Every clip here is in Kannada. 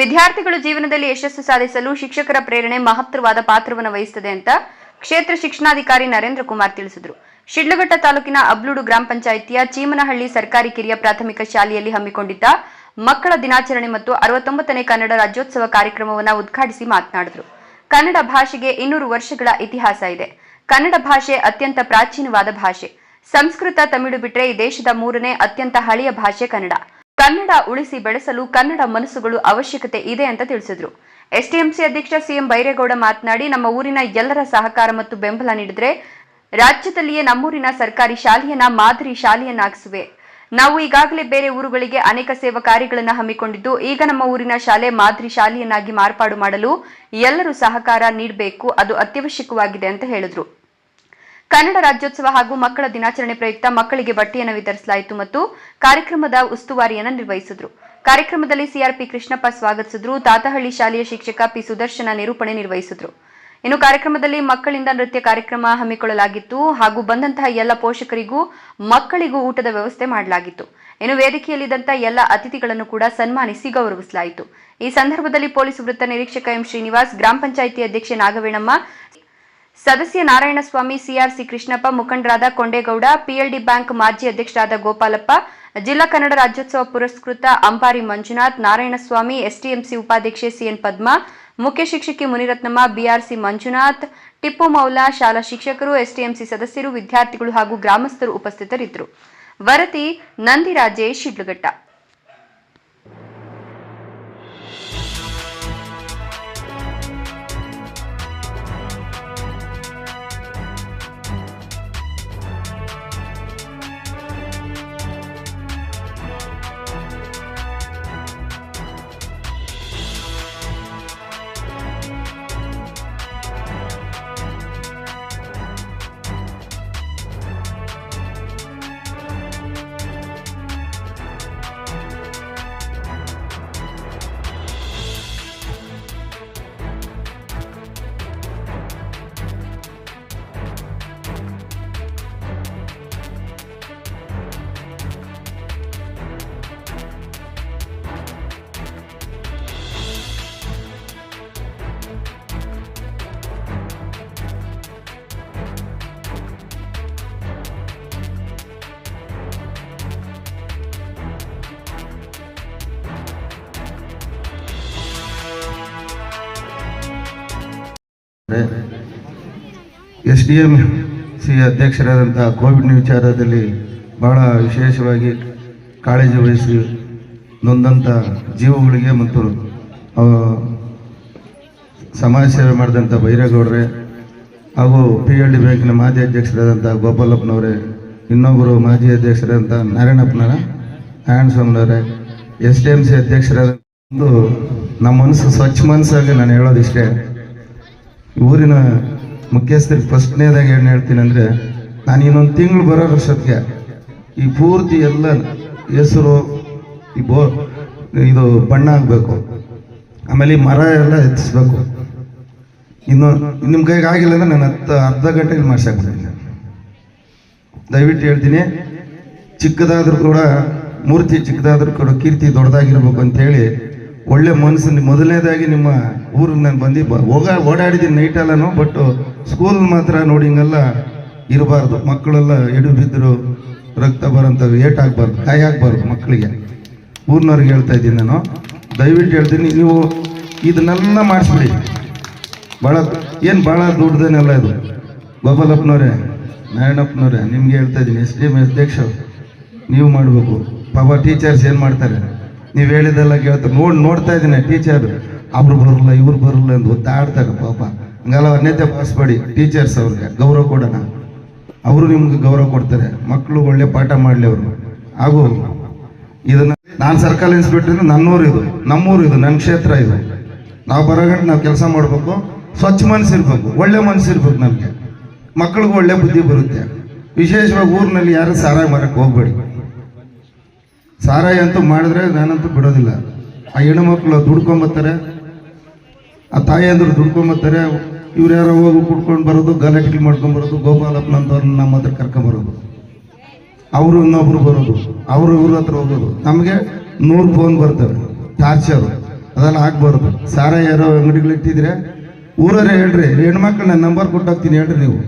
ವಿದ್ಯಾರ್ಥಿಗಳು ಜೀವನದಲ್ಲಿ ಯಶಸ್ಸು ಸಾಧಿಸಲು ಶಿಕ್ಷಕರ ಪ್ರೇರಣೆ ಮಹತ್ತರವಾದ ಪಾತ್ರವನ್ನು ವಹಿಸುತ್ತದೆ ಅಂತ ಕ್ಷೇತ್ರ ಶಿಕ್ಷಣಾಧಿಕಾರಿ ನರೇಂದ್ರ ಕುಮಾರ್ ತಿಳಿಸಿದರು. ಶಿಡ್ಲಘಟ್ಟ ತಾಲೂಕಿನ ಅಬ್ಲೂಡು ಗ್ರಾಮ ಪಂಚಾಯಿತಿಯ ಚೀಮನಹಳ್ಳಿ ಸರ್ಕಾರಿ ಕಿರಿಯ ಪ್ರಾಥಮಿಕ ಶಾಲೆಯಲ್ಲಿ ಹಮ್ಮಿಕೊಂಡಿದ್ದ ಮಕ್ಕಳ ದಿನಾಚರಣೆ ಮತ್ತು ಅರವತ್ತೊಂಬತ್ತನೇ ಕನ್ನಡ ರಾಜ್ಯೋತ್ಸವ ಕಾರ್ಯಕ್ರಮವನ್ನು ಉದ್ಘಾಟಿಸಿ ಮಾತನಾಡಿದರು. ಕನ್ನಡ ಭಾಷೆಗೆ ಇನ್ನೂರು ವರ್ಷಗಳ ಇತಿಹಾಸ ಇದೆ. ಕನ್ನಡ ಭಾಷೆ ಅತ್ಯಂತ ಪ್ರಾಚೀನವಾದ ಭಾಷೆ. ಸಂಸ್ಕೃತ, ತಮಿಳು ಬಿಟ್ಟರೆ ಈ ದೇಶದ ಮೂರನೇ ಅತ್ಯಂತ ಹಳೆಯ ಭಾಷೆ ಕನ್ನಡ. ಕನ್ನಡ ಉಳಿಸಿ ಬೆಳೆಸಲು ಕನ್ನಡ ಮನಸ್ಸುಗಳು ಅವಶ್ಯಕತೆ ಇದೆ ಅಂತ ತಿಳಿಸಿದ್ರು. ಎಸ್ಟಿಎಂಸಿ ಅಧ್ಯಕ್ಷ ಸಿಎಂ ಬೈರೇಗೌಡ ಮಾತನಾಡಿ, ನಮ್ಮ ಊರಿನ ಎಲ್ಲರ ಸಹಕಾರ ಮತ್ತು ಬೆಂಬಲ ನೀಡಿದ್ರೆ ರಾಜ್ಯದಲ್ಲಿಯೇ ನಮ್ಮೂರಿನ ಸರ್ಕಾರಿ ಶಾಲೆಯನ್ನ ಮಾದರಿ ಶಾಲೆಯನ್ನಾಗಿಸುವೆ. ನಾವು ಈಗಾಗಲೇ ಬೇರೆ ಊರುಗಳಿಗೆ ಅನೇಕ ಸೇವಾ ಕಾರ್ಯಗಳನ್ನು ಹಮ್ಮಿಕೊಂಡಿದ್ದು, ಈಗ ನಮ್ಮ ಊರಿನ ಶಾಲೆ ಮಾದರಿ ಶಾಲೆಯನ್ನಾಗಿ ಮಾರ್ಪಾಡು ಮಾಡಲು ಎಲ್ಲರೂ ಸಹಕಾರ ನೀಡಬೇಕು, ಅದು ಅತ್ಯವಶ್ಯಕವಾಗಿದೆ ಅಂತ ಹೇಳಿದ್ರು. ಕನ್ನಡ ರಾಜ್ಯೋತ್ಸವ ಹಾಗೂ ಮಕ್ಕಳ ದಿನಾಚರಣೆ ಪ್ರಯುಕ್ತ ಮಕ್ಕಳಿಗೆ ಬಟ್ಟೆಯನ್ನು ವಿತರಿಸಲಾಯಿತು ಮತ್ತು ಕಾರ್ಯಕ್ರಮದ ಉಸ್ತುವಾರಿಯನ್ನು ನಿರ್ವಹಿಸಿದ್ರು. ಕಾರ್ಯಕ್ರಮದಲ್ಲಿ ಸಿಆರ್ಪಿ ಕೃಷ್ಣಪ್ಪ ಸ್ವಾಗತಿಸಿದ್ರು. ತಾತಹಳ್ಳಿ ಶಾಲೆಯ ಶಿಕ್ಷಕ ಪಿ ಸುದರ್ಶನ ನಿರೂಪಣೆ ನಿರ್ವಹಿಸಿದ್ರು. ಇನ್ನು ಕಾರ್ಯಕ್ರಮದಲ್ಲಿ ಮಕ್ಕಳಿಂದ ನೃತ್ಯ ಕಾರ್ಯಕ್ರಮ ಹಮ್ಮಿಕೊಳ್ಳಲಾಗಿತ್ತು ಹಾಗೂ ಬಂದಂತಹ ಎಲ್ಲ ಪೋಷಕರಿಗೂ ಮಕ್ಕಳಿಗೂ ಊಟದ ವ್ಯವಸ್ಥೆ ಮಾಡಲಾಗಿತ್ತು. ಇನ್ನು ವೇದಿಕೆಯಲ್ಲಿದ್ದಂಥ ಎಲ್ಲ ಅತಿಥಿಗಳನ್ನು ಕೂಡ ಸನ್ಮಾನಿಸಿ ಗೌರವಿಸಲಾಯಿತು. ಈ ಸಂದರ್ಭದಲ್ಲಿ ಪೊಲೀಸ್ ವೃತ್ತ ನಿರೀಕ್ಷಕ ಎಂ ಶ್ರೀನಿವಾಸ್, ಗ್ರಾಮ ಪಂಚಾಯಿತಿ ಅಧ್ಯಕ್ಷೆ ನಾಗವೇಣಮ್ಮ ಸದಸ್ಯ ನಾರಾಯಣಸ್ವಾಮಿ ಸಿಆರ್ಸಿ ಕೃಷ್ಣಪ್ಪ, ಮುಖಂಡರಾದ ಕೊಂಡೇಗೌಡ ಪಿಎಲ್ಡಿ ಬ್ಯಾಂಕ್ ಮಾಜಿ ಅಧ್ಯಕ್ಷರಾದ ಗೋಪಾಲಪ್ಪ, ಜಿಲ್ಲಾ ಕನ್ನಡ ರಾಜ್ಯೋತ್ಸವ ಪುರಸ್ಕೃತ ಅಂಬಾರಿ ಮಂಜುನಾಥ್, ನಾರಾಯಣಸ್ವಾಮಿ ಎಸ್ಟಿಎಂಸಿ ಉಪಾಧ್ಯಕ್ಷೆ ಸಿಎನ್ ಪದ್ಮಾ, ಮುಖ್ಯ ಶಿಕ್ಷಕಿ ಮುನಿರತ್ನಮ್ಮ ಬಿಆರ್ಸಿ ಮಂಜುನಾಥ್, ಟಿಪ್ಪು ಮೌಲಾ, ಶಾಲಾ ಶಿಕ್ಷಕರು ಎಸ್ಟಿಎಂಸಿ ಸದಸ್ಯರು, ವಿದ್ಯಾರ್ಥಿಗಳು ಹಾಗೂ ಗ್ರಾಮಸ್ಥರು ಉಪಸ್ಥಿತರಿದ್ದರು. ವರದಿ Nandirajesh Shidlaghatta. S D M C ಅಧ್ಯಕ್ಷರಾದಂಥ ಕೋವಿಡ್ ವಿಚಾರದಲ್ಲಿ ಬಹಳ ವಿಶೇಷವಾಗಿ ಕಾಳಜಿ ವಹಿಸಿ ನೊಂದಂಥ ಜೀವಗಳಿಗೆ ಮತ್ತು ಸಮಾಜ ಸೇವೆ ಮಾಡಿದಂಥ ಬೈರೇಗೌಡರೇ ಹಾಗೂ ಪಿ ಎಲ್ ಡಿ ಬ್ಯಾಂಕಿನ ಮಾಜಿ ಅಧ್ಯಕ್ಷರಾದಂಥ ಗೋಪಾಲಪ್ಪನವರೇ, ಇನ್ನೊಬ್ಬರು ಮಾಜಿ ಅಧ್ಯಕ್ಷರಾದಂಥ ನಾರಾಯಣಪ್ಪನವರ, ನಾರಾಯಣಸ್ವಾಮಿನವರೇ ಎಸ್ ಡಿ ಎಂ ಸಿ ಅಧ್ಯಕ್ಷರಾದ ನಮ್ಮ ಮನಸ್ಸು ಸ್ವಚ್ಛ ಮನಸ್ಸಾಗಿ ನಾನು ಹೇಳೋದಿಷ್ಟೇ. ಊರಿನ ಮುಖ್ಯಸ್ಥರಿಗೆ ಫಸ್ಟ್ನೇದಾಗಿ ಏನು ಹೇಳ್ತೀನಿ ಅಂದರೆ, ನಾನು ಇನ್ನೊಂದು ತಿಂಗಳು ಬರೋ ವರ್ಷಕ್ಕೆ ಈ ಪೂರ್ತಿ ಎಲ್ಲ ಹೆಸರು, ಈ ಬೋ, ಇದು ಬಣ್ಣ ಆಗಬೇಕು. ಆಮೇಲೆ ಈ ಮರ ಎಲ್ಲ ಹೆಚ್ಚಿಸ್ಬೇಕು ಇನ್ನು ನಿಮ್ಮ ಕೈಗೆ ಆಗಿಲ್ಲ ಅಂದರೆ ನಾನು ಹತ್ತು, ಅರ್ಧ ಗಂಟೆಗೆ ಮಾಡ್ಸಾಕ್ಬಿಡ್ತೀನಿ ದಯವಿಟ್ಟು ಹೇಳ್ತೀನಿ, ಚಿಕ್ಕದಾದರೂ ಕೂಡ, ಮೂರ್ತಿ ಚಿಕ್ಕದಾದರೂ ಕೂಡ ಕೀರ್ತಿ ದೊಡ್ಡದಾಗಿರ್ಬೇಕು ಅಂತೇಳಿ ಒಳ್ಳೆ ಮನಸ್ಸು ಮೊದಲನೇದಾಗಿ ನಿಮ್ಮ ಊರಿಗೆ ನಾನು ಬಂದು ಹೋಗ, ಓಡಾಡಿದ್ದೀನಿ ನೈಟೆಲ್ಲನು ಬಟ್ ಸ್ಕೂಲ್ ಮಾತ್ರ ನೋಡಿ ಹಿಂಗೆಲ್ಲ ಇರಬಾರ್ದು. ಮಕ್ಕಳೆಲ್ಲ ಎಡು ಬಿದ್ದರು ರಕ್ತ ಬರೋಂಥವು ಏಟಾಗಬಾರ್ದು ಕಾಯಿ ಆಗಬಾರ್ದು ಮಕ್ಕಳಿಗೆ. ಊರಿನವ್ರಿಗೆ ಹೇಳ್ತಾ ಇದ್ದೀನಿ ನಾನು. ದಯವಿಟ್ಟು ಹೇಳ್ತೀನಿ, ನೀವು ಇದನ್ನೆಲ್ಲ ಮಾಡಿಸ್ಬಿಡಿ. ಭಾಳ ಏನು ಭಾಳ ದುಡ್ಡದೇನೆಲ್ಲ ಇದು. ಬಬಲಪ್ಪನವ್ರೆ, ನಾರಾಯಣಪ್ಪನವ್ರೆ, ನಿಮ್ಗೆ ಹೇಳ್ತಾ ಇದ್ದೀನಿ, ಎಸ್ ಡಿ ಎಂ ಅಧ್ಯಕ್ಷರು, ನೀವು ಮಾಡಬೇಕು. ಪಾಪ ಟೀಚರ್ಸ್ ಏನು ಮಾಡ್ತಾರೆ? ನೀವು ಹೇಳಿದೆಲ್ಲ ಕೇಳ್ತಾರೆ ನೋಡಿ, ನೋಡ್ತಾ ಇದ್ದೀನಿ ಟೀಚರ್ ಅವ್ರು. ಬರಲ್ಲ, ಇವ್ರು ಬರಲ್ಲ ಅಂತ ಒತ್ತಾಡ್ತಾರೆ ಪಾಪ. ಹಂಗಲ್ಲ, ಅನ್ಯತೆ ಭಾವಿಸ್ಬೇಡಿ ಟೀಚರ್ಸ್ ಅವ್ರಿಗೆ, ಗೌರವ ಕೊಡೋಣ. ಅವರು ನಿಮ್ಗೆ ಗೌರವ ಕೊಡ್ತಾರೆ. ಮಕ್ಕಳು ಒಳ್ಳೆ ಪಾಠ ಮಾಡಲಿ ಅವರು. ಹಾಗೂ ಇದನ್ನ ನಾನು ಸರ್ಕಲ್ ಇನ್ಸ್ಪೆಕ್ಟರ್ ನನ್ನೂರು ಇದು, ನಮ್ಮೂರು ಇದು ನನ್ನ ಕ್ಷೇತ್ರ ಇದು. ನಾವು ಬರೋಗಂಟು ನಾವು ಕೆಲಸ ಮಾಡಬೇಕು, ಸ್ವಚ್ಛ ಮನಸ್ಸು ಇರ್ಬೇಕು, ಒಳ್ಳೆ ಮನಸ್ಸು ನಮ್ಗೆ. ನಮಗೆ ಒಳ್ಳೆ ಬುದ್ಧಿ ಬರುತ್ತೆ. ವಿಶೇಷವಾಗಿ ಊರಿನಲ್ಲಿ ಯಾರು ಸಾರಾಗಿ ಮರಕ್ಕೆ ಹೋಗ್ಬೇಡಿ. ಸಾರಾಯಿ ಅಂತೂ ಮಾಡಿದ್ರೆ ನಾನಂತೂ ಬಿಡೋದಿಲ್ಲ. ಆ ಹೆಣ್ಣುಮಕ್ಳು ದುಡ್ಕೊಂಬತ್ತಾರೆ. ಆ ತಾಯಿಯಂದ್ರು ದುಡ್ಕೊಂಬತ್ತಾರೆ. ಇವ್ರು ಯಾರೋ ಹೋಗಿ ಕುಡ್ಕೊಂಡು ಬರೋದು ಗಲಾಟೆ ಮಾಡ್ಕೊಂಡ್ ಬರೋದು ಗೋಪಾಲಪ್ಪನಂತವ್ರನ್ನ ನಮ್ಮ ಹತ್ರ ಕರ್ಕೊಂಬರೋದು ಅವರು ಇನ್ನೊಬ್ರು ಬರೋದು, ಅವರು ಇವ್ರ ಹತ್ರ ಹೋಗೋದು. ನಮಗೆ ನೂರು ಫೋನ್ ಬರ್ತವೆ, ಟಾರ್ಚರು. ಅದೆಲ್ಲ ಆಗ್ಬಾರ್ದು. ಸಾರ ಯಾರೋ ಅಂಗಡಿಗಳು ಇಟ್ಟಿದ್ರೆ ಊರವರೇ ಹೇಳ್ರಿ ಹೆಣ್ಮಕ್ಳು ನನ್ನ ನಂಬರ್ ಕೊಟ್ಟೋಗ್ತೀನಿ ಹೇಳ್ರಿ ನೀವು.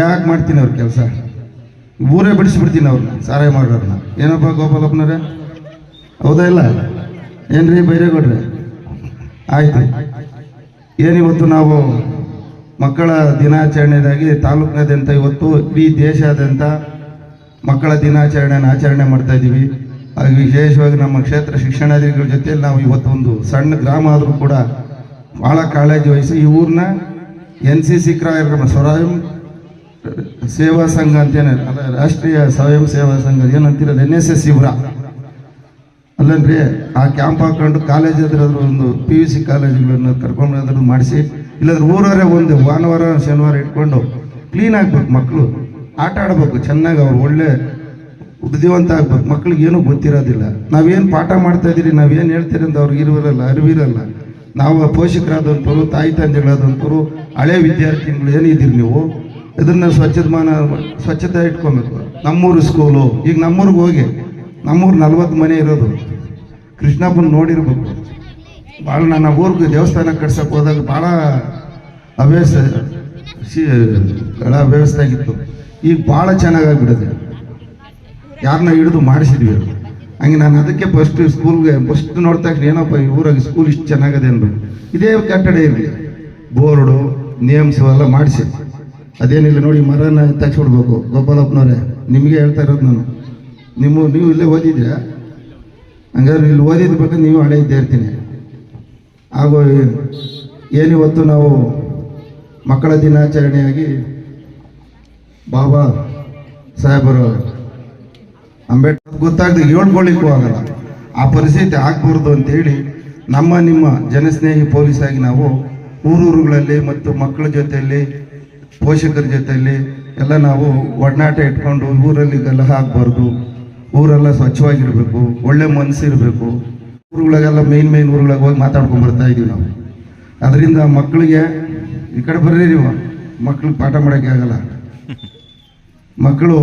ಯಾಕೆ ಮಾಡ್ತೀನಿ ಅವ್ರ ಕೆಲಸ. ಊರೇ ಬಿಡಿಸ್ಬಿಡ್ತೀನಿ ಅವ್ರನ್ನ, ಸಾರಾಯ ಮಾಡೋರನ್ನ ಏನಪ್ಪ ಗೋಪಾಲಪ್ಪನವ್ರೆ? ಹೌದಾ ಇಲ್ಲ? ಏನ್ರಿ ಬೈರೇಗೌಡ್ರೆ? ಆಯ್ತು. ಏನಿವತ್ತು ನಾವು ಮಕ್ಕಳ ದಿನಾಚರಣೆದಾಗಿ ತಾಲೂಕಿನಾದ್ಯಂತ ಇವತ್ತು ಇಡೀ ದೇಶಾದ್ಯಂತ ಮಕ್ಕಳ ದಿನಾಚರಣೆಯನ್ನು ಆಚರಣೆ ಮಾಡ್ತಾ ಇದ್ದೀವಿ. ಹಾಗೆ ವಿಶೇಷವಾಗಿ ನಮ್ಮ ಕ್ಷೇತ್ರ ಶಿಕ್ಷಣಾಧಿಕಾರಿಗಳ ಜೊತೆಯಲ್ಲಿ ನಾವು ಇವತ್ತು ಒಂದು ಸಣ್ಣ ಗ್ರಾಮ ಆದರೂ ಕೂಡ ಭಾಳ ಕಾಳಜಿ ವಹಿಸಿ ಈ ಊರನ್ನ ಎನ್ ಸಿ ಸಿ ಕಾರ್ಯಕ್ರಮ ಸ್ವಯಂ ಸೇವಾ ಸಂಘ ಅಂತೇನೆ ಅಲ್ಲ, ರಾಷ್ಟ್ರೀಯ ಸ್ವಯಂ ಸೇವಾ ಸಂಘ ಏನಂತೀರಲ್ಲ ಎನ್ ಎಸ್ ಎಸ್ ಇವರ. ಅಲ್ಲನ್ರಿ ಆ ಕ್ಯಾಂಪ್ ಹಾಕೊಂಡು ಕಾಲೇಜ್ ಹತ್ರ ಒಂದು ಪಿ ಯು ಸಿ ಕಾಲೇಜುಗಳನ್ನು ಕರ್ಕೊಂಡು ಅದ್ರದ್ದು ಮಾಡಿಸಿ, ಇಲ್ಲಾಂದ್ರೆ ಊರವರೇ ಒಂದು ಭಾನುವಾರ ಶನಿವಾರ ಇಟ್ಕೊಂಡು ಕ್ಲೀನ್ ಆಗ್ಬೇಕು ಮಕ್ಕಳು ಆಟ ಆಡ್ಬೇಕು, ಚೆನ್ನಾಗಿ ಅವ್ರು ಒಳ್ಳೆ ಬುದ್ಧಿವಂತ ಆಗ್ಬೇಕು. ಮಕ್ಳಿಗೆ ಏನೂ ಗೊತ್ತಿರೋದಿಲ್ಲ. ನಾವೇನು ಪಾಠ ಮಾಡ್ತಾ ಇದ್ದೀರಿ ನಾವೇನು ಹೇಳ್ತೀರಿ ಅಂತ ಅವ್ರಿಗೆ ಇರುವಿರಲ್ಲ, ಅರಿವಿರಲ್ಲ. ನಾವು ಪೋಷಕರಾದಂಥವ್ರು ತಾಯಿ ತಂದೆಗಳಾದಂಥವ್ರು ಹಳೆ ವಿದ್ಯಾರ್ಥಿಗಳು ಏನಿದ್ದೀರಿ ನೀವು? ಇದನ್ನ ಸ್ವಚ್ಛಮಾನ, ಸ್ವಚ್ಛತೆ ಇಟ್ಕೊಬೇಕು. ನಮ್ಮೂರು ಸ್ಕೂಲು ಈಗ ನಮ್ಮೂರಿಗೆ ಹೋಗಿ, ನಮ್ಮೂರು ನಲ್ವತ್ತು ಮನೆ ಇರೋದು. ಕೃಷ್ಣಪ್ಪನ ನೋಡಿರ್ಬೇಕು. ಭಾಳ ನನ್ನ ಊರಿಗೆ ದೇವಸ್ಥಾನ ಕಟ್ಸಕ್ಕೆ ಹೋದಾಗ ಭಾಳ ಅವ್ಯವಸ್ಥೆ ವ್ಯವಸ್ಥೆ ಆಗಿತ್ತು. ಈಗ ಭಾಳ ಚೆನ್ನಾಗಾಗ್ಬಿಡುತ್ತೆ. ಯಾರನ್ನ ಹಿಡಿದು ಮಾಡಿಸಿದ್ವಿ ಹಂಗೆ ನಾನು ಅದಕ್ಕೆ ಫಸ್ಟ್ ಸ್ಕೂಲ್ಗೆ ಫಸ್ಟ್ ನೋಡ್ತಾ ಏನಪ್ಪ ಈ ಊರಾಗ ಸ್ಕೂಲ್ ಇಷ್ಟು ಚೆನ್ನಾಗದೆ ಅಂದರು ಇದೇ ಕಟ್ಟಡ ಇರಲಿ. ಬೋರ್ಡು ನೇಮ್ಸು ಎಲ್ಲ ಮಾಡಿಸಿ. ಅದೇನಿಲ್ಲ ನೋಡಿ, ಮರನ ತೆಗ್ಸ್ಬಿಡ್ಬೇಕು ಗೋಪಾಲಪ್ಪನವ್ರೆ. ನಿಮಗೆ ಹೇಳ್ತಾ ಇರೋದು ನಾನು. ನಿಮ್ಮ, ನೀವು ಇಲ್ಲೇ ಓದಿದ್ರೆ? ಹಂಗಾದ್ರೆ ಇಲ್ಲಿ ಓದಿದ ಬಗ್ಗೆ ನೀವು ಹಳೆ ಇದ್ದೇ ಇರ್ತೀನಿ. ಹಾಗೂ ಏನಿವತ್ತು ನಾವು ಮಕ್ಕಳ ದಿನಾಚರಣೆಯಾಗಿ ಬಾಬಾ ಸಾಹೇಬರು ಅಂಬೇಡ್ಕರ್ ಗೊತ್ತಾಗದೆ ಹೇಳ್ಕೊಳ್ಳಿಕ್ಕೂ ಆಗಲ್ಲ. ಆ ಪರಿಸ್ಥಿತಿ ಆಗ್ಬಾರ್ದು ಅಂತೇಳಿ ನಮ್ಮ, ನಿಮ್ಮ ಜನಸ್ನೇಹಿ ಪೊಲೀಸಾಗಿ ನಾವು ಊರೂರುಗಳಲ್ಲಿ ಮತ್ತು ಮಕ್ಕಳ ಜೊತೆಯಲ್ಲಿ ಪೋಷಕರ ಜೊತೆಯಲ್ಲಿ ಎಲ್ಲ ನಾವು ಒಡನಾಟ ಇಟ್ಕೊಂಡು ಊರಲ್ಲಿ ಗಲಹ ಹಾಕ್ಬಾರ್ದು ಊರೆಲ್ಲ ಸ್ವಚ್ಛವಾಗಿರಬೇಕು, ಒಳ್ಳೆ ಮನಸ್ಸಿರಬೇಕು ಊರುಗಳಿಗೆಲ್ಲ ಮೇನ್ ಮೇನ್ ಊರುಗಳಿಗೆ ಹೋಗಿ ಮಾತಾಡ್ಕೊಂಡು ಬರ್ತಾ ಇದ್ದೀವಿ ನಾವು. ಅದರಿಂದ ಮಕ್ಕಳಿಗೆ, ಈ ಕಡೆ ಬರ್ರಿ ನೀವು, ಮಕ್ಳಿಗೆ ಪಾಠ ಮಾಡೋಕ್ಕೆ ಆಗಲ್ಲ. ಮಕ್ಕಳು